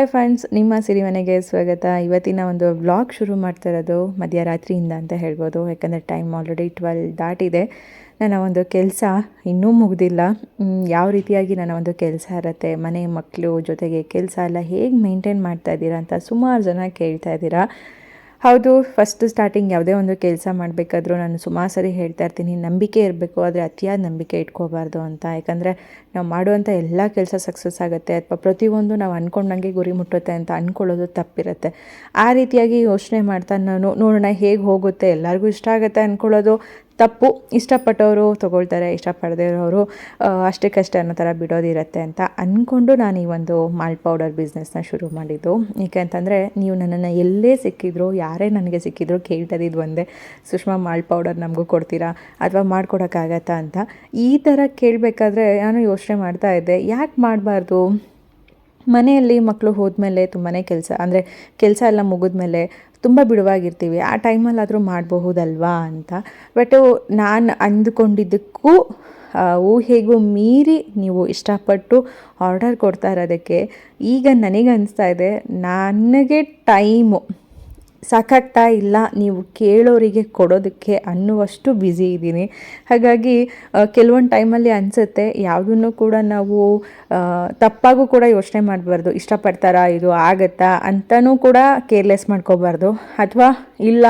Hi friends ನಿಮ್ಮ ಸಿರಿಮನೆಗೆ ಸ್ವಾಗತ. ಇವತ್ತಿನ ಒಂದು ವ್ಲಾಗ್ ಶುರು ಮಾಡ್ತಾ ಇರೋದು ಮಧ್ಯರಾತ್ರಿಯಿಂದ ಅಂತ ಹೇಳ್ಬೋದು. ಯಾಕಂದರೆ ಟೈಮ್ ಆಲ್ರೆಡಿ ಟ್ವೆಲ್ ದಾಟಿದೆ. ನನ್ನ ಒಂದು ಕೆಲಸ ಇನ್ನೂ ಮುಗ್ದಿಲ್ಲ. ಯಾವ ರೀತಿಯಾಗಿ ನನ್ನ ಒಂದು ಕೆಲಸ ಇರುತ್ತೆ, ಮನೆ ಮಕ್ಕಳು ಜೊತೆಗೆ ಕೆಲಸ ಎಲ್ಲ ಹೇಗೆ ಮೇಂಟೈನ್ ಮಾಡ್ತಾ ಇದ್ದೀರಾ ಅಂತ ಸುಮಾರು ಜನ ಕೇಳ್ತಾ ಇದ್ದೀರಾ. ಹೌದು ಫಸ್ಟ್ ಸ್ಟಾರ್ಟಿಂಗ್ ಯಾವುದೇ ಒಂದು ಕೆಲಸ ಮಾಡಬೇಕಾದ್ರೂ ನಾನು ಸುಮಾರು ಸರಿ ಹೇಳ್ತಾ ಇರ್ತೀನಿ. ನಂಬಿಕೆ ಇರಬೇಕು, ಆದರೆ ಅತಿಯಾದ ನಂಬಿಕೆ ಇಟ್ಕೋಬಾರ್ದು ಅಂತ. ಯಾಕಂದರೆ ನಾವು ಮಾಡುವಂಥ ಎಲ್ಲ ಕೆಲಸ ಸಕ್ಸಸ್ ಆಗುತ್ತೆ. ಅಥವಾ ಪ್ರತಿಯೊಂದು ನಾವು ಅಂದ್ಕೊಂಡಂಗೆ ಗುರಿ ಮುಟ್ಟುತ್ತೆ ಅಂತ ಅಂದ್ಕೊಳ್ಳೋದು ತಪ್ಪಿರುತ್ತೆ. ಆ ರೀತಿಯಾಗಿ ಯೋಚನೆ ಮಾಡ್ತಾ ನಾನು ನೋಡೋಣ ಹೇಗೆ ಹೋಗುತ್ತೆ, ಎಲ್ಲರಿಗೂ ಇಷ್ಟ ಆಗುತ್ತೆ ಅಂದ್ಕೊಳ್ಳೋದು ತಪ್ಪು ಇಷ್ಟಪಟ್ಟವರು ತೊಗೊಳ್ತಾರೆ ಇಷ್ಟಪಡದೆ ಇರೋರು ಆ, ಅಷ್ಟಕ್ಕಷ್ಟೇ ಅನ್ನೋ ಥರ ಬಿಡೋದಿರುತ್ತೆ ಅಂತ ಅಂದ್ಕೊಂಡು ನಾನು ಈ ಒಂದು ಮಾಲ್ ಪೌಡರ್ ಬಿಸ್ನೆಸ್ನ ಶುರು ಮಾಡಿದ್ದು. ಏಕೆಂತಂದರೆ ನೀವು ನನ್ನನ್ನು ಎಲ್ಲೇ ಸಿಕ್ಕಿದ್ರು ಯಾರೇ ನನಗೆ ಸಿಕ್ಕಿದ್ರು ಕೇಳ್ತಾ ಇದ್ದಿದ್ದು ಒಂದೇ. ಸುಷ್ಮಾ ಮಾಲ್ ಪೌಡರ್ ನಮಗೂ ಕೊಡ್ತೀರಾ? ಅಥವಾ ಮಾಡ್ಕೊಡೋಕ್ಕಾಗತ್ತಾ ಅಂತ. ಈ ಥರ ಕೇಳಬೇಕಾದ್ರೆ ನಾನು ಯೋಚನೆ ಮಾಡ್ತಾ ಇದ್ದೆ. ಯಾಕೆ ಮಾಡಬಾರ್ದು? ಮನೆಯಲ್ಲಿ ಮಕ್ಕಳು ಹೋದ್ಮೇಲೆ ತುಂಬಾ ಕೆಲಸ ಅಂದರೆ ಕೆಲಸ ಎಲ್ಲ ಮುಗಿದ್ಮೇಲೆ ತುಂಬ ಬಿಡುವಾಗಿರ್ತೀವಿ. ಆ ಟೈಮಲ್ಲಾದರೂ ಮಾಡಬಹುದಲ್ವಾ ಅಂತ. ಬಟ್ ನಾನು ಅಂದುಕೊಂಡಿದ್ದಕ್ಕೂ ಊಹೆಗೂ ಮೀರಿ ನೀವು ಇಷ್ಟಪಟ್ಟು ಆರ್ಡರ್ ಕೊಡ್ತಾ ಇರೋದಕ್ಕೆ ಈಗ ನನಗೆ ಅನಿಸ್ತಾ ಇದೆ, ನನಗೆ ಟೈಮು ಸಾಕಾಗ್ತಾ ಇಲ್ಲ ನೀವು ಕೇಳೋರಿಗೆ ಕೊಡೋದಕ್ಕೆ ಅನ್ನುವಷ್ಟು ಬ್ಯುಸಿ ಇದ್ದೀನಿ. ಹಾಗಾಗಿ ಕೆಲವೊಂದು ಟೈಮಲ್ಲಿ ಅನಿಸುತ್ತೆ, ಯಾವುದನ್ನು ಕೂಡ ನಾವು ತಪ್ಪಾಗೂ ಕೂಡ ಯೋಚನೆ ಮಾಡಬಾರ್ದು. ಇಷ್ಟಪಡ್ತಾರಾ, ಇದು ಆಗತ್ತಾ ಅಂತಲೂ ಕೂಡ ಕೇರ್ಲೆಸ್ ಮಾಡ್ಕೋಬಾರ್ದು. ಅಥವಾ, ಇಲ್ಲ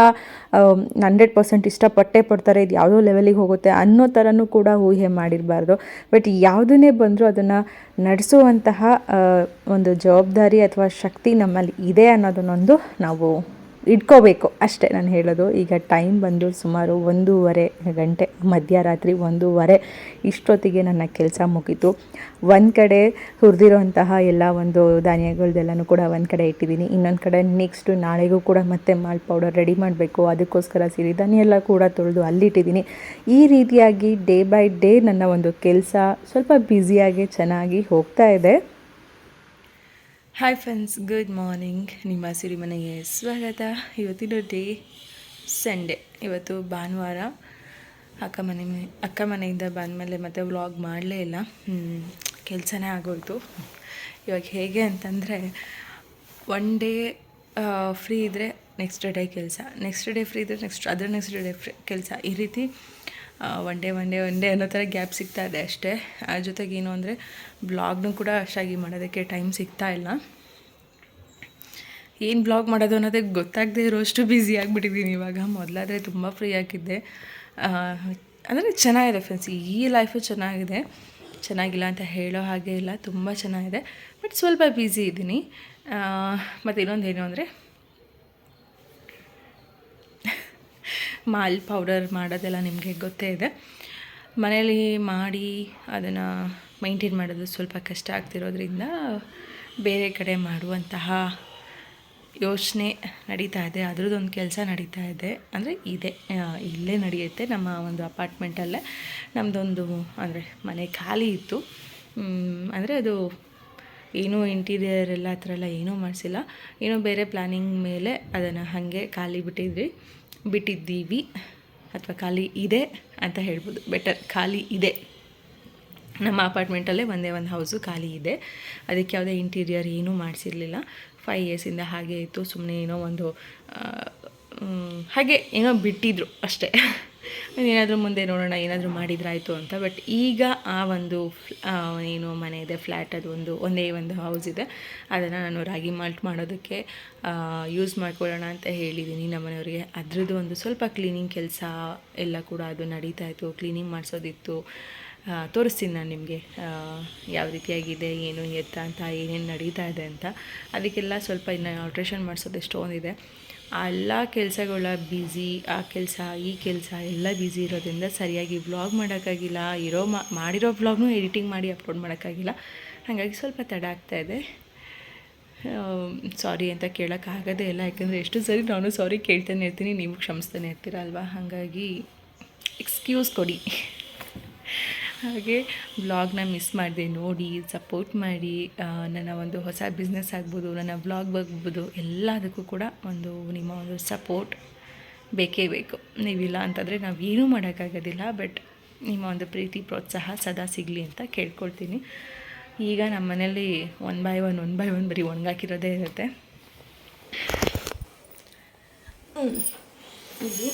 ಹಂಡ್ರೆಡ್ ಪರ್ಸೆಂಟ್ ಇಷ್ಟಪಟ್ಟೇ ಪಡ್ತಾರೆ, ಇದು ಯಾವುದೋ ಲೆವೆಲಿಗೆ ಹೋಗುತ್ತೆ ಅನ್ನೋ ಥರನೂ ಕೂಡ ಊಹೆ ಮಾಡಿರಬಾರ್ದು. ಬಟ್ ಯಾವುದನ್ನೇ ಬಂದರೂ ಅದನ್ನು ನಡೆಸುವಂತಹ ಒಂದು ಜವಾಬ್ದಾರಿ ಅಥವಾ ಶಕ್ತಿ ನಮ್ಮಲ್ಲಿ ಇದೆ ಅನ್ನೋದನ್ನೊಂದು ನಾವು ಇಟ್ಕೋಬೇಕು. ಅಷ್ಟೇ ನಾನು ಹೇಳೋದು. ಈಗ ಟೈಮ್ ಬಂದು ಸುಮಾರು ಒಂದೂವರೆ ಗಂಟೆ, ಮಧ್ಯರಾತ್ರಿ ಒಂದೂವರೆ ಇಷ್ಟೊತ್ತಿಗೆ ನನ್ನ ಕೆಲಸ ಮುಗೀತು. ಒಂದು ಕಡೆ ಹುರಿದಿರೋಂತಹ ಎಲ್ಲ ಒಂದು ಧಾನ್ಯಗಳದ್ದೆಲ್ಲನೂ ಕೂಡ ಒಂದು ಕಡೆ ಇಟ್ಟಿದ್ದೀನಿ. ಇನ್ನೊಂದು ಕಡೆ ನೆಕ್ಸ್ಟು ನಾಳೆಗೂ ಕೂಡ ಮತ್ತೆ ಮಾಲ್ ಪೌಡರ್ ರೆಡಿ ಮಾಡಬೇಕು. ಅದಕ್ಕೋಸ್ಕರ ಸಿರಿಧಾನ್ಯ ಎಲ್ಲ ಕೂಡ ತೊಳೆದು ಅಲ್ಲಿಟ್ಟಿದ್ದೀನಿ. ಈ ರೀತಿಯಾಗಿ ಡೇ ಬೈ ಡೇ ನನ್ನ ಒಂದು ಕೆಲಸ ಸ್ವಲ್ಪ ಬ್ಯುಸಿಯಾಗಿ ಚೆನ್ನಾಗಿ ಹೋಗ್ತಾ ಇದೆ. ಹಾಯ್ ಫ್ರೆಂಡ್ಸ್ ಗುಡ್ ಮಾರ್ನಿಂಗ್ ನಿಮ್ಮ ಸಿರಿಮನೆಗೆ ಸ್ವಾಗತ. ಇವತ್ತಿನ ಡೇ ಸಂಡೇ ಇವತ್ತು ಭಾನುವಾರ. ಅಕ್ಕ ಮನೆ ಅಕ್ಕ ಮನೆಯಿಂದ ಬಂದಮೇಲೆ ಮತ್ತೆ ವ್ಲಾಗ್ ಮಾಡಲೇ ಇಲ್ಲ. ಕೆಲಸನೇ ಆಗೋಯ್ತು. ಇವಾಗ ಹೇಗೆ ಅಂತಂದರೆ ಒನ್ ಡೇ ಫ್ರೀ ಇದ್ದರೆ ನೆಕ್ಸ್ಟ್ ಡೇ ಕೆಲಸ. ನೆಕ್ಸ್ಟ್ ಡೇ ಫ್ರೀ ಇದ್ದರೆ ನೆಕ್ಸ್ಟ್ ಅದರ ನೆಕ್ಸ್ಟ್ ಡೇ ಫ್ರೀ ಕೆಲಸ. ಈ ರೀತಿ one day one day one day ಅನ್ನೋ ಥರ ಗ್ಯಾಪ್ ಸಿಗ್ತಾ ಇದೆ ಅಷ್ಟೇ. ಆ, ಜೊತೆಗೆ ಏನು ಅಂದರೆ ಬ್ಲಾಗ್ನೂ ಕೂಡ ಅಷ್ಟಾಗಿ ಮಾಡೋದಕ್ಕೆ ಟೈಮ್ ಸಿಗ್ತಾ ಇಲ್ಲ. ಏನು ಬ್ಲಾಗ್ ಮಾಡೋದು ಅನ್ನೋದೇ ಗೊತ್ತಾಗದೇ ಇರೋಷ್ಟು ಬ್ಯುಸಿ ಆಗಿಬಿಟ್ಟಿದ್ದೀನಿ ಇವಾಗ. ಮೊದಲಾದರೆ ತುಂಬ ಫ್ರೀ ಆಗಿದ್ದೆ. ಅಂದರೆ ಚೆನ್ನಾಗಿದೆ ಫ್ರೆಂಡ್ಸ್ ಈ ಲೈಫು ಚೆನ್ನಾಗಿದೆ. ಚೆನ್ನಾಗಿಲ್ಲ ಅಂತ ಹೇಳೋ ಹಾಗೆ ಇಲ್ಲ, ತುಂಬ ಚೆನ್ನಾಗಿದೆ. ಬಟ್ ಸ್ವಲ್ಪ ಬ್ಯುಸಿ ಇದ್ದೀನಿ. ಮತ್ತು ಇನ್ನೊಂದು ಏನು ಅಂದರೆ ಮಾಲ್ ಪೌಡರ್ ಮಾಡೋದೆಲ್ಲ ನಿಮಗೆ ಗೊತ್ತೇ ಇದೆ. ಮನೇಲಿ ಮಾಡಿ ಅದನ್ನು ಮೈಂಟೈನ್ ಮಾಡೋದು ಸ್ವಲ್ಪ ಕಷ್ಟ ಆಗ್ತಿರೋದ್ರಿಂದ ಬೇರೆ ಕಡೆ ಮಾಡುವಂತಹ ಯೋಚನೆ ನಡೀತಾ ಇದೆ. ಅದ್ರದ್ದೊಂದು ಕೆಲಸ ನಡೀತಾ ಇದೆ. ಅಂದರೆ ಇದೆ. ಇಲ್ಲೇ ನಡೆಯುತ್ತೆ. ನಮ್ಮ ಒಂದು ಅಪಾರ್ಟ್ಮೆಂಟಲ್ಲೇ. ನಮ್ಮದೊಂದು ಅಂದರೆ ಮನೆ ಖಾಲಿ ಇತ್ತು. ಅಂದರೆ ಅದು ಏನೂ ಇಂಟೀರಿಯರ್ ಎಲ್ಲ ಆ ಥರ ಎಲ್ಲ ಏನೂ ಮಾಡಿಸಿಲ್ಲ. ಏನೋ ಬೇರೆ ಪ್ಲ್ಯಾನಿಂಗ್ ಮೇಲೆ ಅದನ್ನು ಹಾಗೆ ಖಾಲಿ ಬಿಟ್ಟಿದ್ವಿ. ಬಿಟ್ಟಿದ್ದೀವಿ ಅಥವಾ ಖಾಲಿ ಇದೆ ಅಂತ ಹೇಳ್ಬೋದು. ಬೆಟರ್ ಖಾಲಿ ಇದೆ. ನಮ್ಮ ಅಪಾರ್ಟ್ಮೆಂಟಲ್ಲೇ ಒಂದೇ ಒಂದು ಹೌಸು ಖಾಲಿ ಇದೆ. ಅದಕ್ಕೆ ಯಾವುದೇ ಇಂಟೀರಿಯರ್ ಏನೂ ಮಾಡಿಸಿರಲಿಲ್ಲ. ಫೈವ್ ಇಯರ್ಸಿಂದ ಹಾಗೆ ಇತ್ತು. ಸುಮ್ಮನೆ ಏನೋ ಒಂದು ಹಾಗೆ ಏನೋ ಬಿಟ್ಟಿದ್ರು ಅಷ್ಟೇ. ಏನಾದರೂ ಮುಂದೆ ನೋಡೋಣ, ಏನಾದರೂ ಮಾಡಿದ್ರಾಯ್ತು ಅಂತ. ಬಟ್ ಈಗ ಆ ಒಂದು ಏನು ಮನೆ ಇದೆ ಫ್ಲ್ಯಾಟ್ ಅದು ಒಂದು, ಒಂದೇ ಒಂದು ಹೌಸ್ ಇದೆ. ಅದನ್ನು ನಾನು ರಾಗಿ ಮಾಲ್ಟ್ ಮಾಡೋದಕ್ಕೆ ಯೂಸ್ ಮಾಡ್ಕೊಳ್ಳೋಣ ಅಂತ ಹೇಳಿದ್ದೀನಿ ನಮ್ಮ ಮನೆಯವರಿಗೆ ಅದ್ರದ್ದು ಒಂದು ಸ್ವಲ್ಪ ಕ್ಲೀನಿಂಗ್ ಕೆಲಸ ಎಲ್ಲ ಕೂಡ ಅದು ನಡೀತಾ ಇತ್ತು. ಕ್ಲೀನಿಂಗ್ ಮಾಡಿಸೋದಿತ್ತು. ತೋರಿಸ್ತೀನಿ ನಾನು ನಿಮಗೆ ಯಾವ ರೀತಿಯಾಗಿದೆ, ಏನು ಎತ್ತ ಅಂತ, ಏನೇನು ನಡೀತಾ ಇದೆ ಅಂತ. ಅದಕ್ಕೆಲ್ಲ ಸ್ವಲ್ಪ ಇನ್ನು ಆಲ್ಟ್ರೇಷನ್ ಮಾಡಿಸೋದು ಎಷ್ಟೊಂದಿದೆ. ಎಲ್ಲ ಕೆಲಸಗಳ ಬ್ಯುಸಿ ಆ ಕೆಲಸ, ಈ ಕೆಲಸ ಎಲ್ಲ ಬ್ಯುಸಿ ಇರೋದ್ರಿಂದ ಸರಿಯಾಗಿ ವ್ಲಾಗ್ ಮಾಡೋಕ್ಕಾಗಿಲ್ಲ. ಇರೋ ಮಾಡಿರೋ ವ್ಲಾಗ್ನು ಎಡಿಟಿಂಗ್ ಮಾಡಿ ಅಪ್ಲೋಡ್ ಮಾಡೋಕ್ಕಾಗಿಲ್ಲ. ಹಾಗಾಗಿ ಸ್ವಲ್ಪ ತಡ ಇದೆ. ಸಾರಿ ಅಂತ ಕೇಳೋಕ್ಕಾಗೋದೇ ಇಲ್ಲ, ಯಾಕಂದರೆ ಎಷ್ಟು ಸರಿ ನಾನು ಸಾರಿ ಕೇಳ್ತಾನೆ ಇರ್ತೀನಿ, ನೀವು ಕ್ಷಮಿಸ್ತಾನೆ ಇರ್ತೀರಲ್ವಾ ಹಾಗಾಗಿ ಎಕ್ಸ್ಕ್ಯೂಸ್ ಕೊಡಿ. ಹಾಗೆ ಬ್ಲಾಗ್ನ ಮಿಸ್ ಮಾಡಿದೆ, ನೋಡಿ ಸಪೋರ್ಟ್ ಮಾಡಿ ನನ್ನ ಒಂದು ಹೊಸ ಬಿಸ್ನೆಸ್ ಆಗ್ಬೋದು, ನನ್ನ ಬ್ಲಾಗ್ ಆಗ್ಬೋದು ಎಲ್ಲದಕ್ಕೂ ಕೂಡ ಒಂದು ನಿಮ್ಮ ಒಂದು ಸಪೋರ್ಟ್ ಬೇಕೇ ಬೇಕು. ನೀವಿಲ್ಲ ಅಂತಂದರೆ ನಾವು ಏನೂ ಮಾಡೋಕ್ಕಾಗೋದಿಲ್ಲ ಬಟ್ ನಿಮ್ಮ ಒಂದು ಪ್ರೀತಿ, ಪ್ರೋತ್ಸಾಹ ಸದಾ ಸಿಗಲಿ ಅಂತ ಕೇಳ್ಕೊಳ್ತೀನಿ. ಈಗ ನಮ್ಮ ಮನೇಲಿ one by one one by one ಬರೀ ಒಣಗಾಕಿರೋದೇ ಇರುತ್ತೆ. ಇದು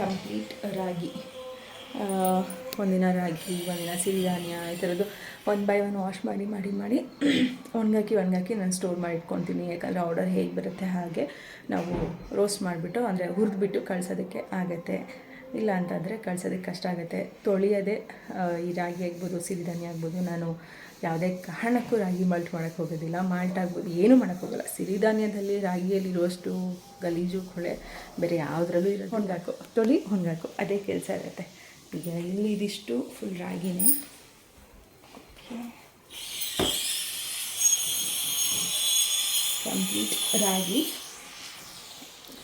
ಕಂಪ್ಲೀಟ್ ರಾಗಿ. ಒಂದಿನ ರಾಗಿ ಒಂದಿನ ಸಿರಿಧಾನ್ಯ, ಈ ಥರದ್ದು ಒನ್ ಬೈ ಒನ್ ವಾಶ್ ಮಾಡಿ ಮಾಡಿ ಮಾಡಿ ಒಣಗಾಕಿ ಒಣಗಾಕಿ ನಾನು ಸ್ಟೋರ್ ಮಾಡಿ ಇಟ್ಕೊತೀನಿ. ಯಾಕಂದರೆ ಆರ್ಡರ್ ಹೇಗೆ ಬರುತ್ತೆ ಹಾಗೆ ನಾವು ರೋಸ್ಟ್ ಮಾಡಿಬಿಟ್ಟು, ಅಂದರೆ ಹುರಿದ್ಬಿಟ್ಟು ಕಳ್ಸೋದಕ್ಕೆ ಆಗುತ್ತೆ. ಇಲ್ಲ ಅಂತಂದರೆ ಕಳ್ಸೋದಕ್ಕೆ ಕಷ್ಟ ಆಗುತ್ತೆ. ತೊಳೆಯೋದೇ ಈ ರಾಗಿ ಆಗ್ಬೋದು, ಸಿರಿಧಾನ್ಯ ಆಗ್ಬೋದು, ನಾನು ಯಾವುದೇ ಕಾರಣಕ್ಕೂ ರಾಗಿ ಮಾಲ್ಟ್ ಮಾಡೋಕ್ಕೆ ಹೋಗೋದಿಲ್ಲ. ಮಾಲ್ಟ್ ಆಗ್ಬೋದು, ಏನೂ ಮಾಡೋಕ್ಕೆ ಹೋಗಲ್ಲ. ಸಿರಿಧಾನ್ಯದಲ್ಲಿ ರಾಗಿಯಲ್ಲಿ ಇರುವಷ್ಟು ಗಲೀಜು, ಕೊಳೆ ಬೇರೆ ಯಾವುದ್ರಲ್ಲೂ ಇರೋದು ಹೊಂದಾಕು ತೊಳಿ ಹೊಂದಾಕು ಅದೇ ಕೆಲಸ ಇರುತ್ತೆ. ಈಗ ಇಲ್ಲಿ ಇದಿಷ್ಟು ಫುಲ್ ರಾಗಿನೇ. ಕಂಪ್ಲೀಟ್ ರಾಗಿ.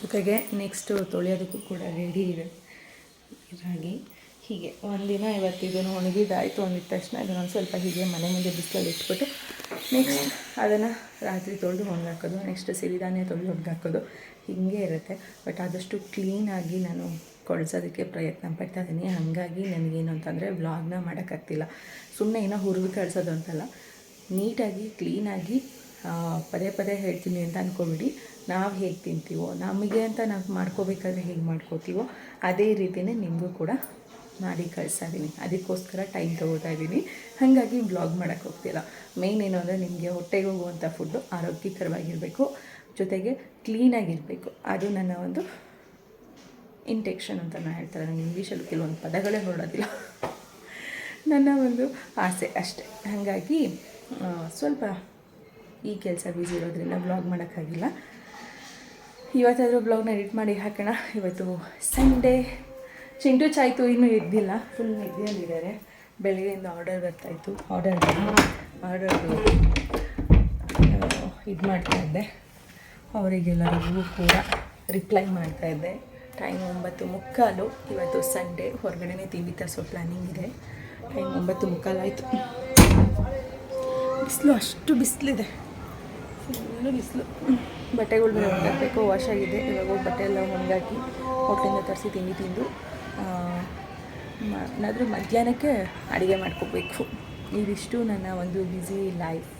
ಜೊತೆಗೆ ನೆಕ್ಸ್ಟು ತೊಳೆಯೋದಕ್ಕೂ ಕೂಡ ರೆಡಿ ಇದೆ ರಾಗಿ. ಹೀಗೆ ಒಂದಿನ ಇವತ್ತು ಇದನ್ನು ಒಣಗಿದಾಯಿತು. ಒಂದಿದ್ದ ತಕ್ಷಣ ಇದನ್ನೊಂದು ಸ್ವಲ್ಪ ಹೀಗೆ ಮನೆ ಮುಂದೆ ಬಿಸಿಲಲ್ಲಿ ಇಟ್ಬಿಟ್ಟು ನೆಕ್ಸ್ಟ್ ಅದನ್ನು ರಾತ್ರಿ ತೊಳೆದು ಒಣಗಾಕೋದು ನೆಕ್ಸ್ಟ್ ಸಿರಿಧಾನ್ಯ ತೊಳೆದು ಒಣಗಾಕೋದು. ಹೀಗೆ ಇರುತ್ತೆ. ಬಟ್ ಆದಷ್ಟು ಕ್ಲೀನಾಗಿ ನಾನು ಕೊಳ್ಸೋದಕ್ಕೆ ಪ್ರಯತ್ನ ಪಡ್ತಾ ಇದ್ದೀನಿ ಹಾಗಾಗಿ ನನಗೇನು ಅಂತಂದರೆ ವ್ಲಾಗ್ನ ಮಾಡೋಕ್ಕಾಗ್ತಿಲ್ಲ. ಸುಮ್ಮನೆ ಏನೋ ಹುರಿದು ಕಳಿಸೋದು ಅಂತಲ್ಲ. ನೀಟಾಗಿ ಕ್ಲೀನಾಗಿ ಪದೇ ಪದೇ ಹೇಳ್ತೀನಿ ಅಂತ ಅಂದ್ಕೊಬಿಡಿ ನಾವು ಹೇಗೆ ತಿಂತೀವೋ, ನಮಗೆ ಅಂತ ನಾವು ಮಾಡ್ಕೋಬೇಕಾದ್ರೆ ಹೇಗೆ ಮಾಡ್ಕೋತೀವೋ, ಅದೇ ರೀತಿಯೇ ನಿಮಗೂ ಕೂಡ ಮಾಡಿ ಕಳಿಸ್ತಾ ಇದ್ದೀನಿ ಅದಕ್ಕೋಸ್ಕರ ಟೈಮ್ ತೊಗೋತಾ ಇದ್ದೀನಿ ಹಾಗಾಗಿ ಬ್ಲಾಗ್ ಮಾಡೋಕ್ಕೆ ಹೋಗ್ತಿಲ್ಲ. ಮೇಯ್ನ್ ಏನು ಅಂದರೆ ನಿಮಗೆ ಹೊಟ್ಟೆಗೆ ಹೋಗುವಂಥ ಫುಡ್ಡು ಆರೋಗ್ಯಕರವಾಗಿರಬೇಕು. ಜೊತೆಗೆ ಕ್ಲೀನಾಗಿರಬೇಕು ಅದು ನನ್ನ ಒಂದು ಇಂಟೆಕ್ಷನ್ ಅಂತ ನಾನು ಹೇಳ್ತಾರೆ. ನನಗೆ ಇಂಗ್ಲೀಷಲ್ಲಿ ಕೆಲವೊಂದು ಪದಗಳೇ ಹೊರಡೋದಿಲ್ಲ ನನ್ನ ಒಂದು ಆಸೆ ಅಷ್ಟೆ. ಹಾಗಾಗಿ ಸ್ವಲ್ಪ ಈ ಕೆಲಸ ಬ್ಯುಸಿ ಇರೋದ್ರಿಂದ ಬ್ಲಾಗ್ ಮಾಡೋಕ್ಕಾಗಿಲ್ಲ. ಇವತ್ತಾದರೂ ಬ್ಲಾಗ್ನ ಎಡಿಟ್ ಮಾಡಿ ಹಾಕೋಣ. ಇವತ್ತು ಸಂಡೇ ಚಿಂಟು ಚಾಯ್ತು ಇನ್ನೂ ಎದ್ದಿಲ್ಲ. ಫುಲ್ ನಿದ್ದೆಯಲ್ಲಿದ್ದಾರೆ. ಬೆಳಗ್ಗೆಯಿಂದ ಆರ್ಡರ್ ಬರ್ತಾಯಿತ್ತು ಆರ್ಡರ್ ಆರ್ಡರ್ದು ಇದು ಮಾಡ್ತಾಯಿದ್ದೆ ಅವರಿಗೆಲ್ಲರಿಗೂ ಕೂಡ ರಿಪ್ಲೈ ಮಾಡ್ತಾಯಿದ್ದೆ ಟೈಮ್ ಒಂಬತ್ತು ಮುಕ್ಕಾಲು. ಇವತ್ತು ಸಂಡೇ ಹೊರಗಡೆನೇ ತಿಂಡಿ ತರಿಸೋ ಪ್ಲ್ಯಾನಿಂಗ್ ಇದೆ. ಟೈಮ್ ಒಂಬತ್ತು ಮುಕ್ಕಾಲಾಯಿತು ಬಿಸಿಲು ಅಷ್ಟು ಬಿಸಿಲಿದೆ. ಫುಲ್ಲು ಬಿಸಿಲು. ಬಟ್ಟೆಗಳು ಬೇರೆ ಒಣಗಾಕಬೇಕು ವಾಶ್ ಆಗಿದೆ. ಇವಾಗ ಹೋಗಿ ಬಟ್ಟೆ ಎಲ್ಲ ಒಣಗಾಕಿ ಹೋಟ್ಲಿಂದ ತರಿಸಿ ತಿಂಡಿ ತಿಂದು ಏನಾದರೂ ಮಧ್ಯಾಹ್ನಕ್ಕೆ ಅಡುಗೆ ಮಾಡ್ಕೋಬೇಕು. ಇದಿಷ್ಟು ನನ್ನ ಒಂದು ಬ್ಯುಸಿ ಲೈಫ್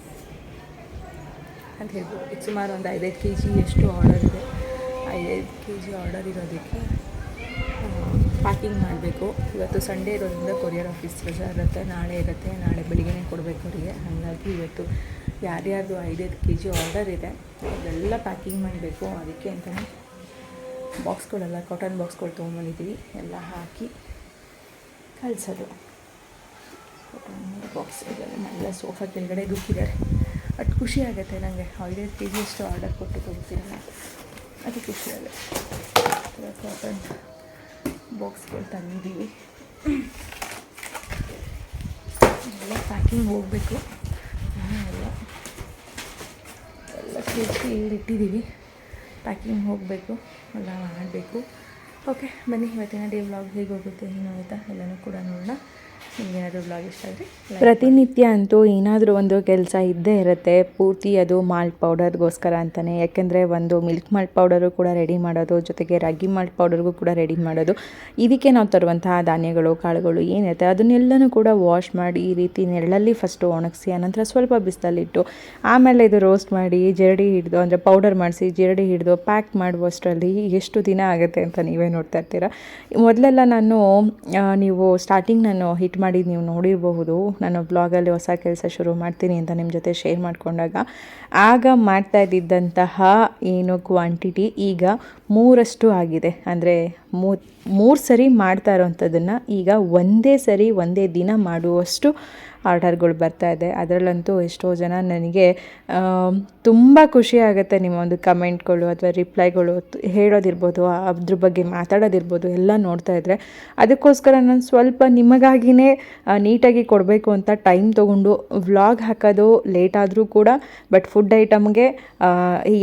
ಅಂತ ಹೇಳ್ಬೋದು. ಸುಮಾರು ಒಂದು ಐದೈದು ಕೆ ಜಿ ಎಷ್ಟು ಆರ್ಡರ್ ಇದೆ. ಐದೈದು ಕೆ ಜಿ ಆರ್ಡರ್ ಇರೋದಕ್ಕೆ ಪ್ಯಾಕಿಂಗ್ ಮಾಡಬೇಕು. ಇವತ್ತು ಸಂಡೇ ಇರೋದ್ರಿಂದ ಕೊರಿಯರ್ ಆಫೀಸ್ ರಜಾ ಇರುತ್ತೆ. ನಾಳೆ ಇರುತ್ತೆ. ನಾಳೆ ಬೆಳಿಗ್ಗೆ ಕೊಡಬೇಕು ಅವರಿಗೆ. ಹಾಗಾಗಿ ಇವತ್ತು ಯಾರ್ಯಾರ್ದು ಐದೈದು ಕೆ ಜಿ ಆರ್ಡರ್ ಇದೆ ಅದೆಲ್ಲ ಪ್ಯಾಕಿಂಗ್ ಮಾಡಬೇಕು. ಅದಕ್ಕೆ ಅಂತಲೇ ಬಾಕ್ಸ್ಗಳೆಲ್ಲ, ಕಾಟನ್ ಬಾಕ್ಸ್ಗಳು ತೊಗೊಂಬಂದಿದ್ದೀವಿ ಎಲ್ಲ ಹಾಕಿ ಕಳಿಸೋದು. ಕಾಟನ್ ಬಾಕ್ಸ್ ಇದೆಲ್ಲ ಸೋಫಾ ಕೆಳಗಡೆ ದುಕ್ಕಿದ್ದಾರೆ. ಅದು ಖುಷಿ ಆಗುತ್ತೆ ನನಗೆ ಐದೈದು ಕೆ ಜಿ ಅಷ್ಟು ಆರ್ಡರ್ ಕೊಟ್ಟು ತೊಗೋತೀರಲ್ಲ ಅದು ಖುಷಿ ಆಗುತ್ತೆ. ಕಾಟನ್ ಬಾಕ್ಸ್ಗಳು ತಂದಿದ್ದೀವಿ. ಎಲ್ಲ ಪ್ಯಾಕಿಂಗ್ ಹೋಗಬೇಕು. ಎಲ್ಲ. ಎಲ್ಲ ಸೇರಿಸಿ ಇಟ್ಟಿದ್ದೀವಿ. ಪ್ಯಾಕಿಂಗ್ ಹೋಗಬೇಕು, ಎಲ್ಲ ಮಾಡಬೇಕು. ಓಕೆ ಬನ್ನಿ, ಇವತ್ತಿನ ಡೇ ವ್ಲಾಗ್ ಹೇಗೆ ಹೋಗುತ್ತೆ, ಏನು ಆಯಿತಾ ಎಲ್ಲನೂ ಕೂಡ ನೋಡೋಣ. ಬ್ಲಾಗ್ ಇಷ್ಟ ಆದರೆ ಪ್ರತಿನಿತ್ಯ ಅಂತೂ ಏನಾದರೂ ಒಂದು ಕೆಲಸ ಇದ್ದೇ ಇರುತ್ತೆ. ಪೂರ್ತಿ ಅದು ಮಾಲ್ಟ್ ಪೌಡರ್ಗೋಸ್ಕರ ಅಂತಲೇ ಯಾಕೆಂದರೆ ಒಂದು ಮಿಲ್ಕ್ ಮಾಲ್ಟ್ ಪೌಡರು ಕೂಡ ರೆಡಿ ಮಾಡೋದು, ಜೊತೆಗೆ ರಾಗಿ ಮಾಲ್ಟ್ ಪೌಡರ್ಗೂ ಕೂಡ ರೆಡಿ ಮಾಡೋದು. ಇದಕ್ಕೆ ನಾವು ತರುವಂತಹ ಧಾನ್ಯಗಳು, ಕಾಳುಗಳು ಏನಿರುತ್ತೆ ಅದನ್ನೆಲ್ಲನೂ ಕೂಡ ವಾಶ್ ಮಾಡಿ ಈ ರೀತಿ ನೆರಳಲ್ಲಿ ಫಸ್ಟು ಒಣಗಿಸಿ, ಆನಂತರ ಸ್ವಲ್ಪ ಬಿಸಿಲಲ್ಲಿಟ್ಟು, ಆಮೇಲೆ ಇದು ರೋಸ್ಟ್ ಮಾಡಿ, ಜರಡಿ ಹಿಡಿದು, ಅಂದರೆ ಪೌಡರ್ ಮಾಡಿಸಿ, ಜರಡಿ ಹಿಡಿದು ಪ್ಯಾಕ್ ಮಾಡುವಷ್ಟರಲ್ಲಿ ಎಷ್ಟು ದಿನ ಆಗುತ್ತೆ ಅಂತ ನೀವೇ ನೋಡ್ತಾ ಇರ್ತೀರ. ಮೊದಲೆಲ್ಲ ನಾನು ನೀವು ಸ್ಟಾರ್ಟಿಂಗ್ ನಾನು ಹಿಟ್ ಮಾಡಿ ನೀವು ನೋಡಿರಬಹುದು. ನಾನು ಬ್ಲಾಗಲ್ಲಿ ಹೊಸ ಕೆಲಸ ಶುರು ಮಾಡ್ತೀನಿ ಅಂತ ನಿಮ್ಮ ಜೊತೆ ಶೇರ್ ಮಾಡಿಕೊಂಡಾಗ. ಆಗ ಮಾಡ್ತಾ ಇದ್ದಿದ್ದಂತಹ ಏನು ಕ್ವಾಂಟಿಟಿ ಈಗ ಮೂರಷ್ಟು ಆಗಿದೆ. ಅಂದರೆ ಮೂರು ಸರಿ ಮಾಡ್ತಾ ಇರೋವಂಥದ್ದನ್ನು ಈಗ ಒಂದೇ ಸರಿ, ಒಂದೇ ದಿನ ಮಾಡುವಷ್ಟು ಆರ್ಡರ್ಗಳು ಇದೆ. ಅದರಲ್ಲಂತೂ ಎಷ್ಟೋ ಜನ ನನಗೆ ತುಂಬ ಖುಷಿ ಆಗುತ್ತೆ ನಿಮ್ಮ ಒಂದು ಕಮೆಂಟ್ಗಳು ಅಥವಾ ರಿಪ್ಲೈಗಳು ಹೇಳೋದಿರ್ಬೋದು ಅದ್ರ ಬಗ್ಗೆ ಮಾತಾಡೋದಿರ್ಬೋದು, ಎಲ್ಲ ನೋಡ್ತಾ ಇದ್ದರೆ ಅದಕ್ಕೋಸ್ಕರ ನಾನು ಸ್ವಲ್ಪ ನಿಮಗಾಗಿಯೇ ನೀಟಾಗಿ ಕೊಡಬೇಕು ಅಂತ ಟೈಮ್ ತೊಗೊಂಡು ವ್ಲಾಗ್ ಹಾಕೋದು ಲೇಟ್ ಆದರೂ ಕೂಡ, ಬಟ್ ಫುಡ್ ಐಟಮ್ಗೆ